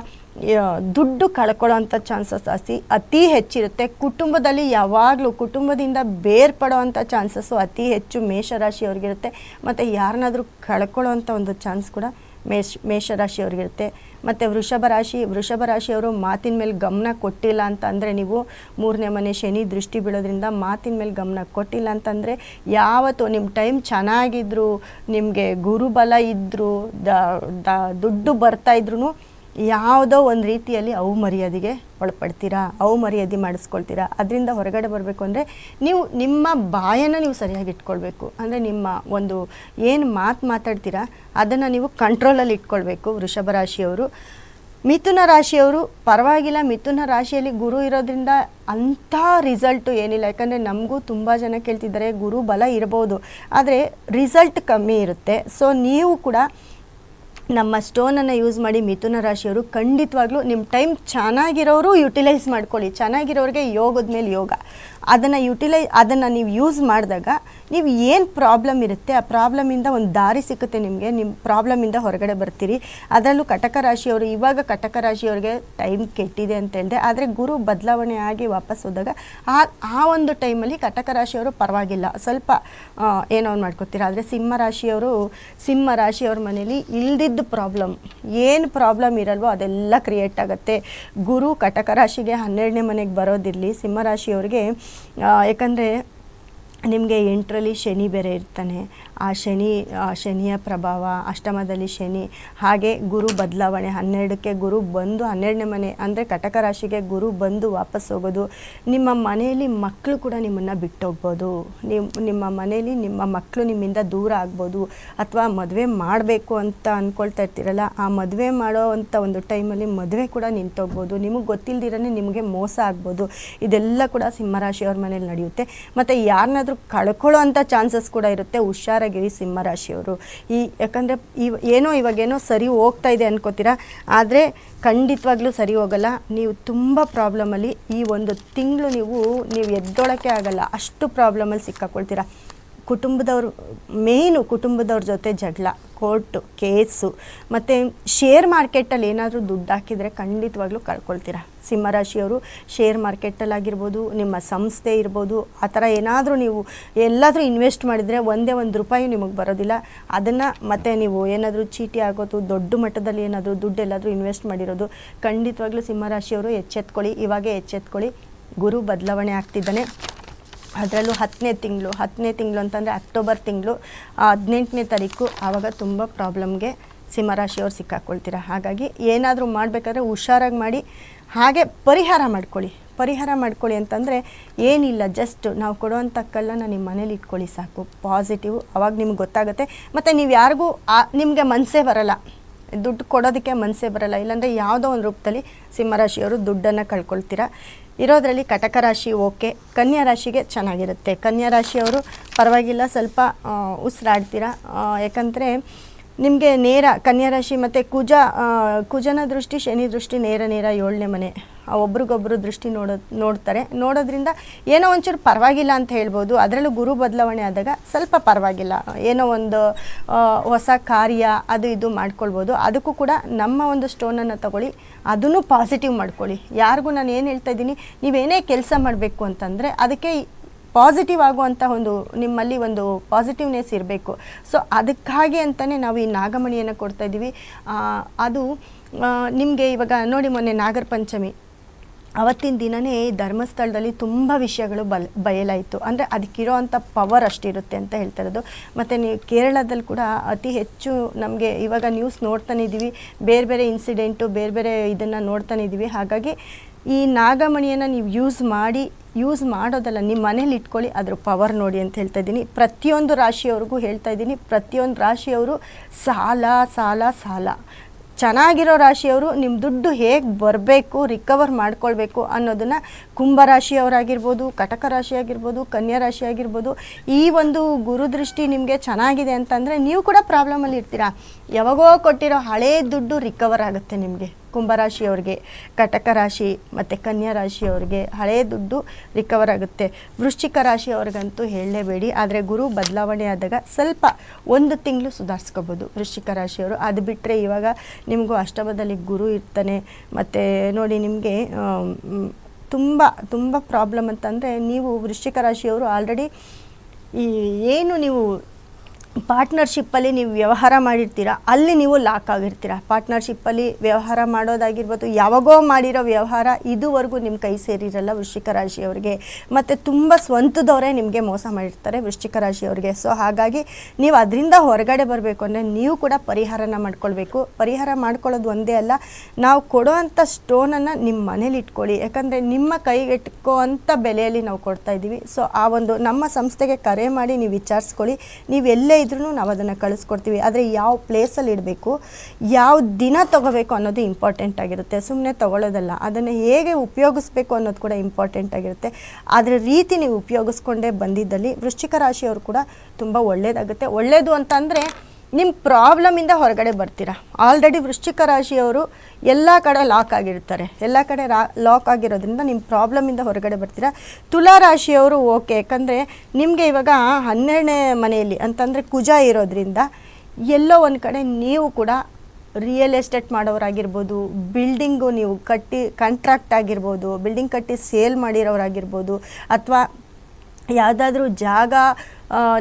ದುಡ್ಡು ಕಳ್ಕೊಳ್ಳೋಂಥ ಚಾನ್ಸಸ್ ಜಾಸ್ತಿ ಅತಿ ಹೆಚ್ಚಿರುತ್ತೆ. ಕುಟುಂಬದಲ್ಲಿ ಯಾವಾಗಲೂ ಕುಟುಂಬದಿಂದ ಬೇರ್ಪಡೋ ಅಂಥ ಚಾನ್ಸಸ್ಸು ಅತಿ ಹೆಚ್ಚು ಮೇಷರಾಶಿಯವ್ರಿಗಿರುತ್ತೆ. ಮತ್ತು ಯಾರನ್ನಾದರೂ ಕಳ್ಕೊಳ್ಳೋ ಅಂಥ ಒಂದು ಚಾನ್ಸ್ ಕೂಡ ಮೇಷ ಮೇಷರಾಶಿಯವ್ರಿಗಿರುತ್ತೆ. ಮತ್ತು ವೃಷಭ ರಾಶಿ, ವೃಷಭ ರಾಶಿಯವರು ಮಾತಿನ ಮೇಲೆ ಗಮನ ಕೊಟ್ಟಿಲ್ಲ ಅಂತಂದರೆ ನೀವು ಮೂರನೇ ಮನೆ ಶನಿ ದೃಷ್ಟಿ ಬೀಳೋದ್ರಿಂದ ಮಾತಿನ ಮೇಲೆ ಗಮನ ಕೊಟ್ಟಿಲ್ಲ ಅಂತಂದರೆ ಯಾವತ್ತು ನಿಮ್ಮ ಟೈಮ್ ಚೆನ್ನಾಗಿದ್ರು, ನಿಮಗೆ ಗುರುಬಲ ಇದ್ದರು ದ ದುಡ್ಡು ಬರ್ತಾ ಇದ್ರೂ ಯಾವುದೋ ಒಂದು ರೀತಿಯಲ್ಲಿ ಅವಮರ್ಯಾದೆಗೆ ಒಳಪಡ್ತೀರಾ ಅವಮರ್ಯಾದೆ ಮಾಡಿಸ್ಕೊಳ್ತೀರಾ, ಅದರಿಂದ ಹೊರಗಡೆ ಬರಬೇಕು ಅಂದರೆ ನೀವು ನಿಮ್ಮ ಬಾಯನ್ನು ನೀವು ಸರಿಯಾಗಿ ಇಟ್ಕೊಳ್ಬೇಕು. ಅಂದರೆ ನಿಮ್ಮ ಒಂದು ಏನು ಮಾತು ಮಾತಾಡ್ತೀರಾ, ಅದನ್ನು ನೀವು ಕಂಟ್ರೋಲಲ್ಲಿ ಇಟ್ಕೊಳ್ಬೇಕು ವೃಷಭ ರಾಶಿಯವರು. ಮಿಥುನ ರಾಶಿಯವರು, ಪರವಾಗಿಲ್ಲ, ಮಿಥುನ ರಾಶಿಯಲ್ಲಿ ಗುರು ಇರೋದ್ರಿಂದ ಅಂಥ ರಿಸಲ್ಟು ಏನಿಲ್ಲ. ಯಾಕಂದರೆ ನಮಗೂ ತುಂಬ ಜನ ಕೇಳ್ತಿದ್ದಾರೆ, ಗುರು ಬಲ ಇರ್ಬೋದು, ಆದರೆ ರಿಸಲ್ಟ್ ಕಮ್ಮಿ ಇರುತ್ತೆ. ಸೊ ನೀವು ಕೂಡ ನಮ್ಮ ಸ್ಟೋನನ್ನು ಯೂಸ್ ಮಾಡಿ ಮಿಥುನ ರಾಶಿಯವರು ಖಂಡಿತವಾಗ್ಲೂ ನಿಮ್ಮ ಟೈಮ್ ಚೆನ್ನಾಗಿರೋರು ಯುಟಿಲೈಸ್ ಮಾಡ್ಕೊಳ್ಳಿ. ಚೆನ್ನಾಗಿರೋರಿಗೆ ಯೋಗದ ಮೇಲೆ ಯೋಗ. ಅದನ್ನು ಯುಟಿಲೈ ಅದನ್ನು ನೀವು ಯೂಸ್ ಮಾಡಿದಾಗ ನೀವು ಏನು ಪ್ರಾಬ್ಲಮ್ ಇರುತ್ತೆ, ಆ ಪ್ರಾಬ್ಲಮಿಂದ ಒಂದು ದಾರಿ ಸಿಕ್ಕುತ್ತೆ ನಿಮಗೆ ನಿಮ್ಮ ಪ್ರಾಬ್ಲಮಿಂದ ಹೊರಗಡೆ ಬರ್ತೀರಿ. ಅದರಲ್ಲೂ ಕಟಕ ರಾಶಿಯವರು, ಇವಾಗ ಕಟಕ ರಾಶಿಯವ್ರಿಗೆ ಟೈಮ್ ಕೆಟ್ಟಿದೆ ಅಂತ ಹೇಳಿದೆ. ಆದರೆ ಗುರು ಬದಲಾವಣೆ ಆಗಿ ವಾಪಸ್ ಹೋದಾಗ ಆ ಆ ಒಂದು ಟೈಮಲ್ಲಿ ಕಟಕ ರಾಶಿಯವರು ಪರವಾಗಿಲ್ಲ. ಸ್ವಲ್ಪ ಏನೋ ಒಂದು ಮಾಡ್ಕೊತೀರ. ಆದರೆ ಸಿಂಹ ರಾಶಿಯವರು, ಸಿಂಹ ರಾಶಿಯವ್ರ ಮನೇಲಿ ಇಲ್ದಿದ್ದ ಪ್ರಾಬ್ಲಮ್ ಏನು ಪ್ರಾಬ್ಲಮ್ ಇರಲ್ವೋ ಅದೆಲ್ಲ ಕ್ರಿಯೇಟ್ ಆಗುತ್ತೆ. ಗುರು ಕಟಕ ರಾಶಿಗೆ ಹನ್ನೆರಡನೇ ಮನೆಗೆ ಬರೋದಿರಲಿ ಸಿಂಹರಾಶಿಯವ್ರಿಗೆ ಯಾಕಂದರೆ ನಿಮಗೆ ಎಂಟರಲ್ಲಿ ಶನಿ ಬೇರೆ ಇರ್ತಾನೆ ಆ ಶನಿ ಶನಿಯ ಪ್ರಭಾವ, ಅಷ್ಟಮದಲ್ಲಿ ಶನಿ, ಹಾಗೆ ಗುರು ಬದಲಾವಣೆ, ಹನ್ನೆರಡಕ್ಕೆ ಗುರು ಬಂದು ಹನ್ನೆರಡನೇ ಮನೆ, ಅಂದರೆ ಕಟಕ ರಾಶಿಗೆ ಗುರು ಬಂದು ವಾಪಸ್ ಹೋಗೋದು, ನಿಮ್ಮ ಮನೆಯಲ್ಲಿ ಮಕ್ಕಳು ಕೂಡ ನಿಮ್ಮನ್ನು ಬಿಟ್ಟೋಗ್ಬೋದು. ನಿಮ್ಮ ನಿಮ್ಮ ಮನೆಯಲ್ಲಿ ನಿಮ್ಮ ಮಕ್ಕಳು ನಿಮ್ಮಿಂದ ದೂರ ಆಗ್ಬೋದು, ಅಥವಾ ಮದುವೆ ಮಾಡಬೇಕು ಅಂತ ಅಂದ್ಕೊಳ್ತಾ ಇರ್ತೀರಲ್ಲ, ಆ ಮದುವೆ ಮಾಡೋ ಅಂಥ ಒಂದು ಟೈಮಲ್ಲಿ ಮದುವೆ ಕೂಡ ನಿಂತೋಗ್ಬೋದು. ನಿಮಗೆ ಗೊತ್ತಿಲ್ದಿರನೇ ನಿಮಗೆ ಮೋಸ ಆಗ್ಬೋದು. ಇದೆಲ್ಲ ಕೂಡ ಸಿಂಹರಾಶಿಯವ್ರ ಮನೇಲಿ ನಡೆಯುತ್ತೆ. ಮತ್ತು ಯಾರನ್ನಾದ್ರೂ ಕಳ್ಕೊಳ್ಳೋ ಅಂಥ ಚಾನ್ಸಸ್ ಕೂಡ ಇರುತ್ತೆ. ಹುಷಾರಾಗಿರಿ ಸಿಂಹರಾಶಿಯವರು. ಈ ಯಾಕಂದರೆ ಇವ್ ಏನೋ ಇವಾಗೇನೋ ಸರಿ ಹೋಗ್ತಾ ಇದೆ ಅನ್ಕೋತೀರಾ? ಆದರೆ ಖಂಡಿತವಾಗ್ಲೂ ಸರಿ ಹೋಗಲ್ಲ. ನೀವು ತುಂಬ ಪ್ರಾಬ್ಲಮಲ್ಲಿ ಈ ಒಂದು ತಿಂಗಳು ನೀವು ನೀವು ಎದ್ದೊಳಕ್ಕೆ ಆಗಲ್ಲ. ಅಷ್ಟು ಪ್ರಾಬ್ಲಮಲ್ಲಿ ಸಿಕ್ಕಾಕೊಳ್ತೀರಾ? ಕುಟುಂಬದವ್ರು ಮೇಯ್ನು ಕುಟುಂಬದವ್ರ ಜೊತೆ ಜಗಳ ಕೋರ್ಟು, ಕೇಸು, ಮತ್ತು ಶೇರ್ ಮಾರ್ಕೆಟಲ್ಲಿ ಏನಾದರೂ ದುಡ್ಡು ಹಾಕಿದರೆ ಖಂಡಿತವಾಗ್ಲೂ ಕಳ್ಕೊಳ್ತೀರಾ? ಸಿಂಹರಾಶಿಯವರು ಶೇರ್ ಮಾರ್ಕೆಟಲ್ಲಾಗಿರ್ಬೋದು ನಿಮ್ಮ ಸಂಸ್ಥೆ ಇರ್ಬೋದು, ಆ ಥರ ಏನಾದರೂ ನೀವು ಎಲ್ಲಾದರೂ ಇನ್ವೆಸ್ಟ್ ಮಾಡಿದರೆ ಒಂದೇ ಒಂದು ರೂಪಾಯಿ ನಿಮಗೆ ಬರೋದಿಲ್ಲ. ಅದನ್ನು ಮತ್ತು ನೀವು ಏನಾದರೂ ಚೀಟಿ ಆಗೋದು, ದೊಡ್ಡ ಮಟ್ಟದಲ್ಲಿ ಏನಾದರೂ ದುಡ್ಡು ಎಲ್ಲಾದರೂ ಇನ್ವೆಸ್ಟ್ ಮಾಡಿರೋದು, ಖಂಡಿತವಾಗ್ಲೂ ಸಿಂಹರಾಶಿಯವರು ಎಚ್ಚೆತ್ಕೊಳ್ಳಿ. ಇವಾಗೇ ಎಚ್ಚೆತ್ಕೊಳ್ಳಿ. ಗುರು ಬದಲಾವಣೆ ಆಗ್ತಿದ್ದಾನೆ. ಅದರಲ್ಲೂ ಹತ್ತನೇ ತಿಂಗಳು ಹತ್ತನೇ ತಿಂಗಳು ಅಂತಂದರೆ ಅಕ್ಟೋಬರ್ ತಿಂಗಳು ಹದಿನೆಂಟನೇ ತಾರೀಕು ಆವಾಗ ತುಂಬ ಪ್ರಾಬ್ಲಮ್ಗೆ ಸಿಂಹರಾಶಿಯವ್ರು ಸಿಕ್ಕಾಕೊಳ್ತೀರ. ಹಾಗಾಗಿ ಏನಾದರೂ ಮಾಡಬೇಕಾದ್ರೆ ಹುಷಾರಾಗಿ ಮಾಡಿ, ಹಾಗೆ ಪರಿಹಾರ ಮಾಡ್ಕೊಳ್ಳಿ. ಪರಿಹಾರ ಮಾಡ್ಕೊಳ್ಳಿ ಅಂತಂದರೆ ಏನಿಲ್ಲ ಜಸ್ಟ್ ನಾವು ಕೊಡುವಂಥ ಕಲ್ಲನ್ನು ನಿಮ್ಮ ಮನೇಲಿ ಇಟ್ಕೊಳ್ಳಿ ಸಾಕು. ಪಾಸಿಟಿವ್ ಅವಾಗ ನಿಮ್ಗೆ ಗೊತ್ತಾಗುತ್ತೆ. ಮತ್ತು ನೀವು ಯಾರಿಗೂ ನಿಮಗೆ ಮನಸ್ಸೇ ಬರಲ್ಲ. ದುಡ್ಡು ಕೊಡೋದಕ್ಕೆ ಮನಸ್ಸೇ ಬರಲ್ಲ. ಇಲ್ಲಾಂದರೆ ಯಾವುದೋ ಒಂದು ರೂಪದಲ್ಲಿ ಸಿಂಹರಾಶಿಯವರು ದುಡ್ಡನ್ನು ಕಳ್ಕೊಳ್ತೀರಾ? ಇರೋದರಲ್ಲಿ ಕಟಕ ರಾಶಿ ಓಕೆ, ಕನ್ಯಾ ರಾಶಿಗೆ ಚೆನ್ನಾಗಿರುತ್ತೆ. ಕನ್ಯಾ ರಾಶಿಯವರು ಪರವಾಗಿಲ್ಲ, ಸ್ವಲ್ಪ ಉಸಿರಾಡ್ತೀರಾ? ಯಾಕಂದರೆ ನಿಮಗೆ ನೇರ ಕನ್ಯಾ ರಾಶಿ ಮತ್ತು ಕುಜ ಕುಜನ ದೃಷ್ಟಿ, ಶನಿ ದೃಷ್ಟಿ, ನೇರ ನೇರ, ಏಳನೇ ಮನೆ ಒಬ್ರಿಗೊಬ್ಬರು ದೃಷ್ಟಿ ನೋಡೋ, ನೋಡ್ತಾರೆ. ನೋಡೋದ್ರಿಂದ ಏನೋ ಒಂಚೂರು ಪರವಾಗಿಲ್ಲ ಅಂತ ಹೇಳ್ಬೋದು. ಅದರಲ್ಲೂ ಗುರು ಬದಲಾವಣೆ ಆದಾಗ ಸ್ವಲ್ಪ ಪರವಾಗಿಲ್ಲ. ಏನೋ ಒಂದು ಹೊಸ ಕಾರ್ಯ, ಅದು ಇದು ಮಾಡ್ಕೊಳ್ಬೋದು. ಅದಕ್ಕೂ ಕೂಡ ನಮ್ಮ ಒಂದು ಸ್ಟೋನನ್ನು ತಗೊಳ್ಳಿ. ಅದನ್ನು ಪಾಸಿಟಿವ್ ಮಾಡ್ಕೊಳ್ಳಿ. ಯಾರಿಗೂ ನಾನು ಏನು ಹೇಳ್ತಾ ಇದ್ದೀನಿ, ನೀವೇನೇ ಕೆಲಸ ಮಾಡಬೇಕು ಅಂತಂದರೆ ಅದಕ್ಕೆ ಪಾಸಿಟಿವ್ ಆಗುವಂಥ ಒಂದು ನಿಮ್ಮಲ್ಲಿ ಒಂದು ಪಾಸಿಟಿವ್ನೆಸ್ ಇರಬೇಕು. ಸೊ ಅದಕ್ಕಾಗಿ ಅಂತಲೇ ನಾವು ಈ ನಾಗಮಣಿಯನ್ನು ಕೊಡ್ತಾ ಇದ್ದೀವಿ. ಅದು ನಿಮಗೆ ಇವಾಗ ನೋಡಿ ಮೊನ್ನೆ ನಾಗರ ಪಂಚಮಿ. ಅವತ್ತಿನ ದಿನವೇ ಧರ್ಮಸ್ಥಳದಲ್ಲಿ ತುಂಬ ವಿಷಯಗಳು ಬಲ್, ಬಯಲಾಯಿತು. ಅಂದರೆ ಅದಕ್ಕಿರೋ ಅಂಥ ಪವರ್ ಅಷ್ಟಿರುತ್ತೆ ಅಂತ ಹೇಳ್ತಾ ಇರೋದು. ಮತ್ತು ನೀವು ಕೇರಳದಲ್ಲಿ ಕೂಡ ಅತಿ ಹೆಚ್ಚು ನಮಗೆ ಇವಾಗ ನ್ಯೂಸ್ ನೋಡ್ತಾನೆ ಇದ್ದೀವಿ. ಬೇರೆ ಬೇರೆ ಇನ್ಸಿಡೆಂಟು ಬೇರೆ ಬೇರೆ ಇದನ್ನು ನೋಡ್ತಾನೆ ಇದ್ದೀವಿ. ಹಾಗಾಗಿ ಈ ನಾಗಮಣಿಯನ್ನು ನೀವು ಯೂಸ್ ಮಾಡಿ ಯೂಸ್ ಮಾಡೋದಲ್ಲ ನಿಮ್ಮ ಮನೇಲಿ ಇಟ್ಕೊಳ್ಳಿ, ಅದ್ರ ಪವರ್ ನೋಡಿ ಅಂತ ಹೇಳ್ತಾ ಇದ್ದೀನಿ. ಪ್ರತಿಯೊಂದು ರಾಶಿಯವ್ರಿಗೂ ಹೇಳ್ತಾ ಇದ್ದೀನಿ. ಪ್ರತಿಯೊಂದು ರಾಶಿಯವರು ಸಾಲ ಸಾಲ ಸಾಲ. ಚೆನ್ನಾಗಿರೋ ರಾಶಿಯವರು ನಿಮ್ಮ ದುಡ್ಡು ಹೇಗೆ ಬರಬೇಕು ರಿಕವರ್ ಮಾಡ್ಕೊಳ್ಬೇಕು ಅನ್ನೋದನ್ನು ಕುಂಭರಾಶಿಯವರಾಗಿರ್ಬೋದು ಕಟಕ ರಾಶಿ ಆಗಿರ್ಬೋದು ಕನ್ಯಾ ರಾಶಿ ಆಗಿರ್ಬೋದು ಈ ಒಂದು ಗುರುದೃಷ್ಟಿ ನಿಮಗೆ ಚೆನ್ನಾಗಿದೆ ಅಂತಂದರೆ ನೀವು ಕೂಡ ಪ್ರಾಬ್ಲಮಲ್ಲಿ ಇರ್ತೀರಾ? ಯಾವಾಗೋ ಕೊಟ್ಟಿರೋ ಹಳೇ ದುಡ್ಡು ರಿಕವರ್ ಆಗುತ್ತೆ ನಿಮಗೆ. ಕುಂಭರಾಶಿಯವ್ರಿಗೆ, ಕಟಕ ರಾಶಿ ಮತ್ತು ಕನ್ಯಾ ರಾಶಿಯವ್ರಿಗೆ ಹಳೇ ದುಡ್ಡು ರಿಕವರ್ ಆಗುತ್ತೆ. ವೃಶ್ಚಿಕ ರಾಶಿಯವ್ರಿಗಂತೂ ಹೇಳಲೇಬೇಡಿ, ಆದರೆ ಗುರು ಬದಲಾವಣೆ ಆದಾಗ ಸ್ವಲ್ಪ ಒಂದು ತಿಂಗಳು ಸುಧಾರಿಸ್ಕೋಬೋದು ವೃಶ್ಚಿಕ ರಾಶಿಯವರು. ಅದು ಬಿಟ್ಟರೆ ಇವಾಗ ನಿಮಗೂ ಅಷ್ಟಮದಲ್ಲಿ ಗುರು ಇರ್ತಾನೆ, ಮತ್ತು ನೋಡಿ ನಿಮಗೆ ತುಂಬ ತುಂಬ ಪ್ರಾಬ್ಲಮ್ ಅಂತಂದರೆ ನೀವು ವೃಶ್ಚಿಕ ರಾಶಿಯವರು ಆಲ್ರೆಡಿ ಈ, ಏನು ನೀವು ಪಾರ್ಟ್ನರ್ಶಿಪ್ಪಲ್ಲಿ ನೀವು ವ್ಯವಹಾರ ಮಾಡಿರ್ತೀರ? ಅಲ್ಲಿ ನೀವು ಲಾಕ್ ಆಗಿರ್ತೀರ? ಪಾರ್ಟ್ನರ್ಶಿಪ್ಪಲ್ಲಿ ವ್ಯವಹಾರ ಮಾಡೋದಾಗಿರ್ಬೋದು, ಯಾವಾಗೋ ಮಾಡಿರೋ ವ್ಯವಹಾರ ಇದುವರೆಗೂ ನಿಮ್ಮ ಕೈ ಸೇರಿರಲ್ಲ ವೃಶ್ಚಿಕ ರಾಶಿಯವರಿಗೆ. ಮತ್ತು ತುಂಬ ಸ್ವಂತದವರೇ ನಿಮಗೆ ಮೋಸ ಮಾಡಿರ್ತಾರೆ ವೃಶ್ಚಿಕ ರಾಶಿಯವರಿಗೆ. ಸೊ ಹಾಗಾಗಿ ನೀವು ಅದರಿಂದ ಹೊರಗಡೆ ಬರಬೇಕು ಅಂದರೆ ನೀವು ಕೂಡ ಪರಿಹಾರನ ಮಾಡ್ಕೊಳ್ಬೇಕು. ಪರಿಹಾರ ಮಾಡ್ಕೊಳ್ಳೋದು ಒಂದೇ ಅಲ್ಲ, ನಾವು ಕೊಡೋವಂಥ ಸ್ಟೋನನ್ನು ನಿಮ್ಮ ಮನೇಲಿ ಇಟ್ಕೊಳ್ಳಿ. ಯಾಕಂದರೆ ನಿಮ್ಮ ಕೈಗೆಟ್ಕೋ ಅಂಥ ಬೆಲೆಯಲ್ಲಿ ನಾವು ಕೊಡ್ತಾ ಇದ್ದೀವಿ. ಸೊ ಆ ಒಂದು ನಮ್ಮ ಸಂಸ್ಥೆಗೆ ಕರೆ ಮಾಡಿ ನೀವು ವಿಚಾರಿಸ್ಕೊಳ್ಳಿ. ನೀವು ಎಲ್ಲೇ ಇದ್ರೂ ನಾವು ಅದನ್ನು ಕಳಿಸ್ಕೊಡ್ತೀವಿ. ಆದರೆ ಯಾವ ಪ್ಲೇಸಲ್ಲಿ ಇಡಬೇಕು, ಯಾವ ದಿನ ತೊಗೋಬೇಕು ಅನ್ನೋದು ಇಂಪಾರ್ಟೆಂಟ್ ಆಗಿರುತ್ತೆ. ಸುಮ್ಮನೆ ತೊಗೊಳ್ಳೋದಲ್ಲ ಅದನ್ನು ಹೇಗೆ ಉಪಯೋಗಿಸ್ಬೇಕು ಅನ್ನೋದು ಕೂಡ ಇಂಪಾರ್ಟೆಂಟ್ ಆಗಿರುತ್ತೆ. ಅದರ ರೀತಿ ನೀವು ಉಪಯೋಗಿಸ್ಕೊಂಡೇ ಬಂದಿದ್ದಲ್ಲಿ ವೃಶ್ಚಿಕ ರಾಶಿಯವರು ಕೂಡ ತುಂಬ ಒಳ್ಳೆಯದಾಗುತ್ತೆ ಒಳ್ಳೆಯದು ಅಂತಂದರೆ ನಿಮ್ಮ ಪ್ರಾಬ್ಲಮಿಂದ ಹೊರಗಡೆ ಬರ್ತೀರಾ? ಆಲ್ರೆಡಿ ವೃಶ್ಚಿಕ ರಾಶಿಯವರು ಎಲ್ಲ ಕಡೆ ಲಾಕ್ ಆಗಿರ್ತಾರೆ. ಎಲ್ಲ ಕಡೆ ರಾ ಲಾಕ್ ಆಗಿರೋದ್ರಿಂದ ನಿಮ್ಮ ಪ್ರಾಬ್ಲಮಿಂದ ಹೊರಗಡೆ ಬರ್ತೀರಾ? ತುಲಾ ರಾಶಿಯವರು ಓಕೆ ಯಾಕಂದರೆ ನಿಮಗೆ ಇವಾಗ ಹನ್ನೆರಡನೇ ಮನೆಯಲ್ಲಿ ಅಂತಂದರೆ ಕುಜ ಇರೋದ್ರಿಂದ ಎಲ್ಲೋ ಒಂದು ಕಡೆ ನೀವು ಕೂಡ ರಿಯಲ್ ಎಸ್ಟೇಟ್ ಮಾಡೋರಾಗಿರ್ಬೋದು ಬಿಲ್ಡಿಂಗು ನೀವು ಕಟ್ಟಿ ಕಾಂಟ್ರಾಕ್ಟ್ ಆಗಿರ್ಬೋದು ಬಿಲ್ಡಿಂಗ್ ಕಟ್ಟಿ ಸೇಲ್ ಮಾಡಿರೋರಾಗಿರ್ಬೋದು, ಅಥವಾ ಯಾವುದಾದ್ರೂ ಜಾಗ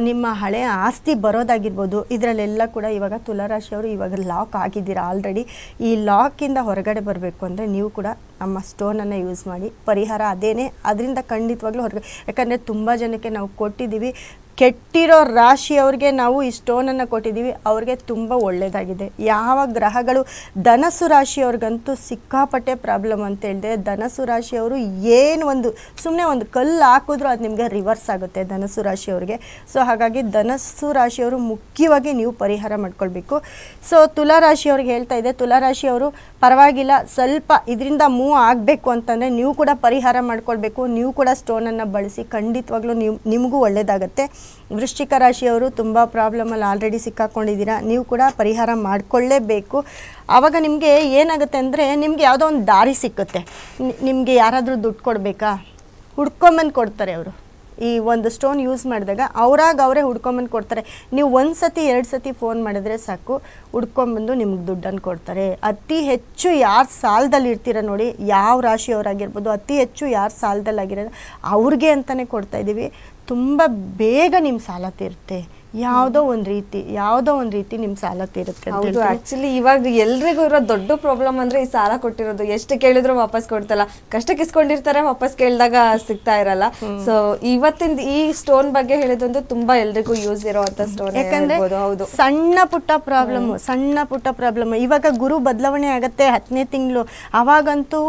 ನಿಮ್ಮ ಹಳೆಯ ಆಸ್ತಿ ಬರೋದಾಗಿರ್ಬೋದು, ಇದರಲ್ಲೆಲ್ಲ ಕೂಡ ಇವಾಗ ತುಲಾರಾಶಿಯವರು ಇವಾಗ ಲಾಕ್ ಆಗಿದ್ದೀರಾ ಆಲ್ರೆಡಿ ಈ ಲಾಕಿಂದ ಹೊರಗಡೆ ಬರಬೇಕು ಅಂದರೆ ನೀವು ಕೂಡ ನಮ್ಮ ಸ್ಟೋನನ್ನು ಯೂಸ್ ಮಾಡಿ, ಪರಿಹಾರ ಅದೇನೇ, ಅದರಿಂದ ಖಂಡಿತವಾಗ್ಲೂ ಹೊರಗಡೆ ಯಾಕಂದರೆ ತುಂಬ ಜನಕ್ಕೆ ನಾವು ಕೊಟ್ಟಿದ್ದೀವಿ. ಕೆಟ್ಟಿರೋ ರಾಶಿಯವ್ರಿಗೆ ನಾವು ಈ ಸ್ಟೋನನ್ನು ಕೊಟ್ಟಿದ್ದೀವಿ, ಅವ್ರಿಗೆ ತುಂಬ ಒಳ್ಳೆಯದಾಗಿದೆ ಯಾವ ಗ್ರಹಗಳು ಧನಸ್ಸು ರಾಶಿಯವ್ರಿಗಂತೂ ಸಿಕ್ಕಾಪಟ್ಟೆ ಪ್ರಾಬ್ಲಮ್ ಅಂತ ಹೇಳಿದೆ, ಧನಸ್ಸು ರಾಶಿಯವರು ಏನು ಒಂದು ಸುಮ್ಮನೆ ಒಂದು ಕಲ್ಲು ಹಾಕಿದ್ರು ಅದು ನಿಮಗೆ ರಿವರ್ಸ್ ಆಗುತ್ತೆ ಧನಸ್ಸು ರಾಶಿಯವ್ರಿಗೆ ಸೊ ಹಾಗಾಗಿ ಧನಸ್ಸು ರಾಶಿಯವರು ಮುಖ್ಯವಾಗಿ ನೀವು ಪರಿಹಾರ ಮಾಡ್ಕೊಳ್ಬೇಕು. ಸೊ ತುಲಾ ರಾಶಿಯವ್ರಿಗೆ ಹೇಳ್ತಾ ಇದೆ ತುಲಾ ರಾಶಿಯವರು ಪರವಾಗಿಲ್ಲ, ಸ್ವಲ್ಪ ಇದರಿಂದ ಮೂವ್ ಆಗಬೇಕು ಅಂತಂದರೆ ನೀವು ಕೂಡ ಪರಿಹಾರ ಮಾಡ್ಕೊಳ್ಬೇಕು, ನೀವು ಕೂಡ ಸ್ಟೋನನ್ನು ಬಳಸಿ ಖಂಡಿತವಾಗ್ಲೂ ನೀವು, ನಿಮಗೂ ಒಳ್ಳೆಯದಾಗತ್ತೆ ವೃಶ್ಚಿಕ ರಾಶಿಯವರು ತುಂಬ ಪ್ರಾಬ್ಲಮಲ್ಲಿ ಆಲ್ರೆಡಿ ಸಿಕ್ಕಾಕೊಂಡಿದ್ದೀರಾ. ನೀವು ಕೂಡ ಪರಿಹಾರ ಮಾಡಿಕೊಳ್ಳೇಬೇಕು. ಆವಾಗ ನಿಮಗೆ ಏನಾಗುತ್ತೆ ಅಂದರೆ ನಿಮಗೆ ಯಾವುದೋ ಒಂದು ದಾರಿ ಸಿಕ್ಕುತ್ತೆ. ನಿಮಗೆ ಯಾರಾದರೂ ದುಡ್ಡು ಕೊಡಬೇಕಾ? ಹುಡ್ಕೊಂಬಂದು ಕೊಡ್ತಾರೆ ಅವರು. ಈ ಒಂದು ಸ್ಟೋನ್ ಯೂಸ್ ಮಾಡಿದಾಗ ಅವರಾಗ ಅವರೇ ಹುಡ್ಕೊಂಬಂದು ಕೊಡ್ತಾರೆ. ನೀವು ಒಂದು ಸತಿ, ಎರಡು ಸತಿ ಫೋನ್ ಮಾಡಿದ್ರೆ ಸಾಕು. ಹುಡ್ಕೊಂಬಂದು ನಿಮ್ಗೆ ದುಡ್ಡನ್ನು ಕೊಡ್ತಾರೆ. ಅತಿ ಹೆಚ್ಚು ಯಾರು ಸಾಲದಲ್ಲಿ ಇರ್ತೀರ ನೋಡಿ, ಯಾವ ರಾಶಿಯವರಾಗಿರ್ಬೋದು, ಅತಿ ಹೆಚ್ಚು ಯಾರು ಸಾಲದಲ್ಲಿ ಆಗಿರೋದು ಅವ್ರಿಗೆ ಅಂತಲೇ ಕೊಡ್ತಾ ಇದ್ದೀವಿ ತುಂಬ ಬೇಗ ನಿಮ್ಮ ಸಾಲ ತೀರುತ್ತೆ. ಯಾವುದೋ ಒಂದು ರೀತಿ ಯಾವುದೋ ಒಂದು ರೀತಿ ನಿಮ್ಮ ಸಾಲ ತೀರುತ್ತೆ ಹೌದು ಆಕ್ಚುಲಿ ಇವಾಗ ಎಲ್ರಿಗೂ ಇರೋ ದೊಡ್ಡ ಪ್ರಾಬ್ಲಮ್ ಅಂದ್ರೆ ಈ ಸಾಲ ಕೊಟ್ಟಿರೋದು. ಎಷ್ಟು ಕೇಳಿದ್ರು ವಾಪಸ್ ಕೊಡ್ತಲ್ಲ. ಕಷ್ಟಕ್ಕೆ ಇಸ್ಕೊಂಡಿರ್ತಾರೆ ವಾಪಸ್ ಕೇಳಿದಾಗ ಸಿಗ್ತಾ ಇರಲ್ಲ. ಸೊ ಇವತ್ತಿನ ಈ ಸ್ಟೋನ್ ಬಗ್ಗೆ ಹೇಳಿದಂತೂ ತುಂಬಾ ಎಲ್ರಿಗೂ ಯೂಸ್ ಇರೋವಂತ ಸ್ಟೋನ್ ಯಾಕಂದ್ರೆ ಹೌದು. ಸಣ್ಣ ಪುಟ್ಟ ಪ್ರಾಬ್ಲಮ್ ಸಣ್ಣ ಪುಟ್ಟ ಪ್ರಾಬ್ಲಮ್ ಇವಾಗ ಗುರು ಬದಲಾವಣೆ ಆಗತ್ತೆ ಹತ್ತನೇ ತಿಂಗಳು. ಅವಾಗಂತೂ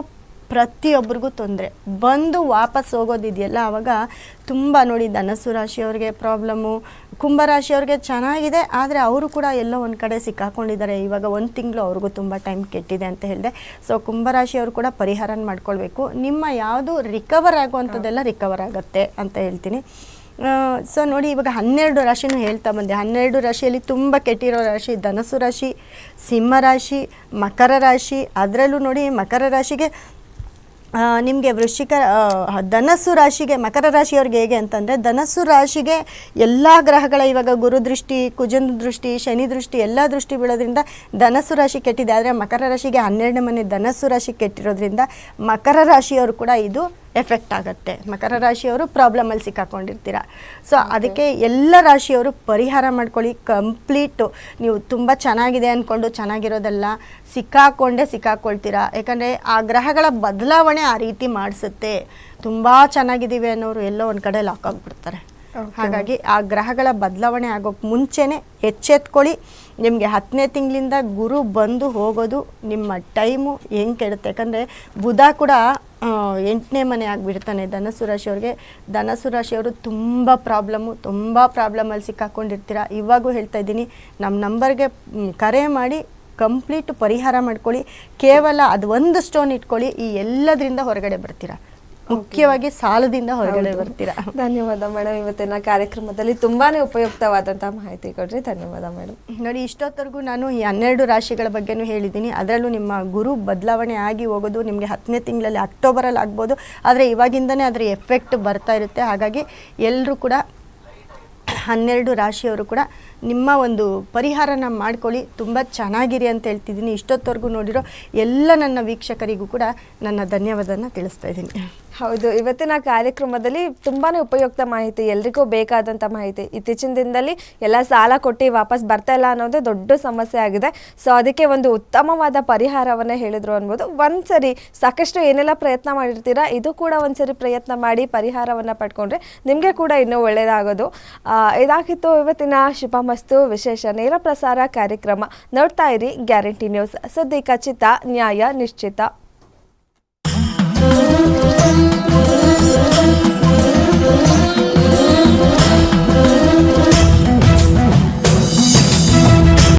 ಪ್ರತಿಯೊಬ್ಬರಿಗೂ ತೊಂದರೆ. ಬಂದು ವಾಪಸ್ ಹೋಗೋದಿದೆಯಲ್ಲ ಆವಾಗ ತುಂಬ ನೋಡಿ ಧನಸ್ಸು ರಾಶಿಯವ್ರಿಗೆ ಪ್ರಾಬ್ಲಮ್ಮು ಕುಂಭರಾಶಿಯವ್ರಿಗೆ ಚೆನ್ನಾಗಿದೆ, ಆದರೆ ಅವರು ಕೂಡ ಎಲ್ಲೋ ಒಂದು ಕಡೆ ಸಿಕ್ಕಾಕೊಂಡಿದ್ದಾರೆ. ಇವಾಗ ಒಂದು ತಿಂಗಳು ಅವ್ರಿಗೂ ತುಂಬ ಟೈಮ್ ಕೆಟ್ಟಿದೆ ಅಂತ ಹೇಳಿದೆ. ಸೊ ಕುಂಭರಾಶಿಯವರು ಕೂಡ ಪರಿಹಾರ ಮಾಡ್ಕೊಳ್ಬೇಕು. ನಿಮ್ಮ ಯಾವುದು ರಿಕವರ್ ಆಗುವಂಥದ್ದೆಲ್ಲ ರಿಕವರ್ ಆಗುತ್ತೆ ಅಂತ ಹೇಳ್ತೀನಿ. ಸೊ ನೋಡಿ ಇವಾಗ ಹನ್ನೆರಡು ರಾಶಿನೂ ಹೇಳ್ತಾ ಬಂದೆ. ಹನ್ನೆರಡು ರಾಶಿಯಲ್ಲಿ ತುಂಬ ಕೆಟ್ಟಿರೋ ರಾಶಿ ಧನಸ್ಸು ರಾಶಿ, ಸಿಂಹ ರಾಶಿ, ಮಕರ ರಾಶಿ. ಅದರಲ್ಲೂ ನೋಡಿ ಮಕರ ರಾಶಿಗೆ ನಿಮಗೆ ವೃಶ್ಚಿಕ ಧನಸ್ಸು ರಾಶಿಗೆ, ಮಕರ ರಾಶಿಯವ್ರಿಗೆ ಹೇಗೆ ಅಂತಂದರೆ, ಧನಸ್ಸು ರಾಶಿಗೆ ಎಲ್ಲ ಗ್ರಹಗಳ ಇವಾಗ ಗುರು ದೃಷ್ಟಿ, ಕುಜನ ದೃಷ್ಟಿ, ಶನಿ ದೃಷ್ಟಿ, ಎಲ್ಲ ದೃಷ್ಟಿ ಬೀಳೋದ್ರಿಂದ ಧನಸ್ಸು ರಾಶಿ ಕೆಟ್ಟಿದೆ. ಆದರೆ ಮಕರ ರಾಶಿಗೆ ಹನ್ನೆರಡನೇ ಮನೆ ಧನಸ್ಸು ರಾಶಿ ಕೆಟ್ಟಿರೋದ್ರಿಂದ ಮಕರ ರಾಶಿಯವರು ಕೂಡ ಇದು ಎಫೆಕ್ಟ್ ಆಗುತ್ತೆ. ಮಕರ ರಾಶಿಯವರು ಪ್ರಾಬ್ಲಮಲ್ಲಿ ಸಿಕ್ಕಾಕೊಂಡಿರ್ತೀರ. ಸೊ ಅದಕ್ಕೆ ಎಲ್ಲ ರಾಶಿಯವರು ಪರಿಹಾರ ಮಾಡ್ಕೊಳ್ಳಿ. ಕಂಪ್ಲೀಟು ನೀವು ತುಂಬ ಚೆನ್ನಾಗಿದೆ ಅಂದ್ಕೊಂಡು ಚೆನ್ನಾಗಿರೋದೆಲ್ಲ ಸಿಕ್ಕಾಕೊಂಡೇ ಸಿಕ್ಕಾಕೊಳ್ತೀರಾ. ಯಾಕಂದರೆ ಆ ಗ್ರಹಗಳ ಬದಲಾವಣೆ ಆ ರೀತಿ ಮಾಡಿಸುತ್ತೆ. ತುಂಬ ಚೆನ್ನಾಗಿದ್ದೀವಿ ಅನ್ನೋರು ಎಲ್ಲೋ ಒಂದು ಕಡೆ ಲಾಕ್ ಆಗಿಬಿಡ್ತಾರೆ. ಹಾಗಾಗಿ ಆ ಗ್ರಹಗಳ ಬದಲಾವಣೆ ಆಗೋಕ್ಕೆ ಮುಂಚೆನೇ ಎಚ್ಚೆತ್ಕೊಳ್ಳಿ. ನಿಮಗೆ ಹತ್ತನೇ ತಿಂಗಳಿಂದ ಗುರು ಬಂದು ಹೋಗೋದು ನಿಮ್ಮ ಟೈಮು ಹೆಂಗೆ ಕೆಡುತ್ತೆ. ಯಾಕಂದರೆ ಬುಧ ಕೂಡ ಎಂಟನೇ ಮನೆ ಆಗಿಬಿಡ್ತಾನೆ ಧನಸ್ಸು ರಾಶಿಯವ್ರಿಗೆ ಧನಸ್ಸು ರಾಶಿಯವರು ತುಂಬ ಪ್ರಾಬ್ಲಮ್ಮು ತುಂಬ ಪ್ರಾಬ್ಲಮಲ್ಲಿ ಸಿಕ್ಕಾಕೊಂಡಿರ್ತೀರ? ಇವಾಗೂ ಹೇಳ್ತಾ ಇದ್ದೀನಿ ನಮ್ಮ ನಂಬರ್ಗೆ ಕರೆ ಮಾಡಿ ಕಂಪ್ಲೀಟ್ ಪರಿಹಾರ ಮಾಡ್ಕೊಳ್ಳಿ. ಕೇವಲ ಅದು ಒಂದು ಸ್ಟೋನ್ ಇಟ್ಕೊಳ್ಳಿ, ಈ ಎಲ್ಲದರಿಂದ ಹೊರಗಡೆ ಬರ್ತೀರಾ? ಮುಖ್ಯವಾಗಿ ಸಾಲದಿಂದ ಹೊರಗಡೆ ಬರ್ತೀರಾ? ಧನ್ಯವಾದ ಮೇಡಮ್. ಇವತ್ತಿನ ಕಾರ್ಯಕ್ರಮದಲ್ಲಿ ತುಂಬಾನೇ ಉಪಯುಕ್ತವಾದಂತಹ ಮಾಹಿತಿ ಕೊಡ್ರಿ. ಧನ್ಯವಾದ ಮೇಡಮ್. ನೋಡಿ ಇಷ್ಟೊತ್ತರೆಗೂ ನಾನು ಈ ಹನ್ನೆರಡು ರಾಶಿಗಳ ಬಗ್ಗೆನೂ ಹೇಳಿದ್ದೀನಿ. ಅದರಲ್ಲೂ ನಿಮ್ಮ ಗುರು ಬದಲಾವಣೆ ಆಗಿ ಹೋಗೋದು ನಿಮಗೆ ಹತ್ತನೇ ತಿಂಗಳಲ್ಲಿ ಅಕ್ಟೋಬರಲ್ಲಿ ಆಗ್ಬೋದು. ಆದರೆ ಇವಾಗಿಂದನೇ ಅದರ ಎಫೆಕ್ಟ್ ಬರ್ತಾ ಇರುತ್ತೆ. ಹಾಗಾಗಿ ಎಲ್ಲರೂ ಕೂಡ ಹನ್ನೆರಡು ರಾಶಿಯವರು ಕೂಡ ನಿಮ್ಮ ಒಂದು ಪರಿಹಾರನ ಮಾಡ್ಕೊಳ್ಳಿ. ತುಂಬ ಚೆನ್ನಾಗಿರಿ ಅಂತ ಹೇಳ್ತಿದ್ದೀನಿ. ಇಷ್ಟೊತ್ತವರೆಗೂ ನೋಡಿರೋ ಎಲ್ಲ ನನ್ನ ವೀಕ್ಷಕರಿಗೂ ಕೂಡ ನನ್ನ ಧನ್ಯವಾದನ ತಿಳಿಸ್ತಾ ಇದ್ದೀನಿ. ಹೌದು, ಇವತ್ತಿನ ಕಾರ್ಯಕ್ರಮದಲ್ಲಿ ತುಂಬಾನೇ ಉಪಯುಕ್ತ ಮಾಹಿತಿ, ಎಲ್ರಿಗೂ ಬೇಕಾದಂಥ ಮಾಹಿತಿ. ಇತ್ತೀಚಿನ ದಿನದಲ್ಲಿ ಎಲ್ಲ ಸಾಲ ಕೊಟ್ಟು ವಾಪಸ್ ಬರ್ತಾ ಇಲ್ಲ ಅನ್ನೋದೇ ದೊಡ್ಡ ಸಮಸ್ಯೆ ಆಗಿದೆ. ಸೊ ಅದಕ್ಕೆ ಒಂದು ಉತ್ತಮವಾದ ಪರಿಹಾರವನ್ನೇ ಹೇಳಿದ್ರು ಅನ್ಬೋದು. ಒಂದ್ಸರಿ ಸಾಕಷ್ಟು ಏನೆಲ್ಲ ಪ್ರಯತ್ನ ಮಾಡಿರ್ತೀರಾ, ಇದು ಕೂಡ ಒಂದ್ಸರಿ ಪ್ರಯತ್ನ ಮಾಡಿ ಪರಿಹಾರವನ್ನ ಪಡ್ಕೊಂಡ್ರೆ ನಿಮಗೆ ಕೂಡ ಇನ್ನೂ ಒಳ್ಳೆಯದಾಗೋದು ಇದಾಗಿತ್ತು ಇವತ್ತಿನ ಶುಭಮಸ್ತು ವಿಶೇಷ ನೇರ ಪ್ರಸಾರ ಕಾರ್ಯಕ್ರಮ. ನೋಡ್ತಾ ಇರಿ ಗ್ಯಾರಂಟಿ ನ್ಯೂಸ್. ಸುದ್ದಿ ಖಚಿತ, ನ್ಯಾಯ ನಿಶ್ಚಿತ.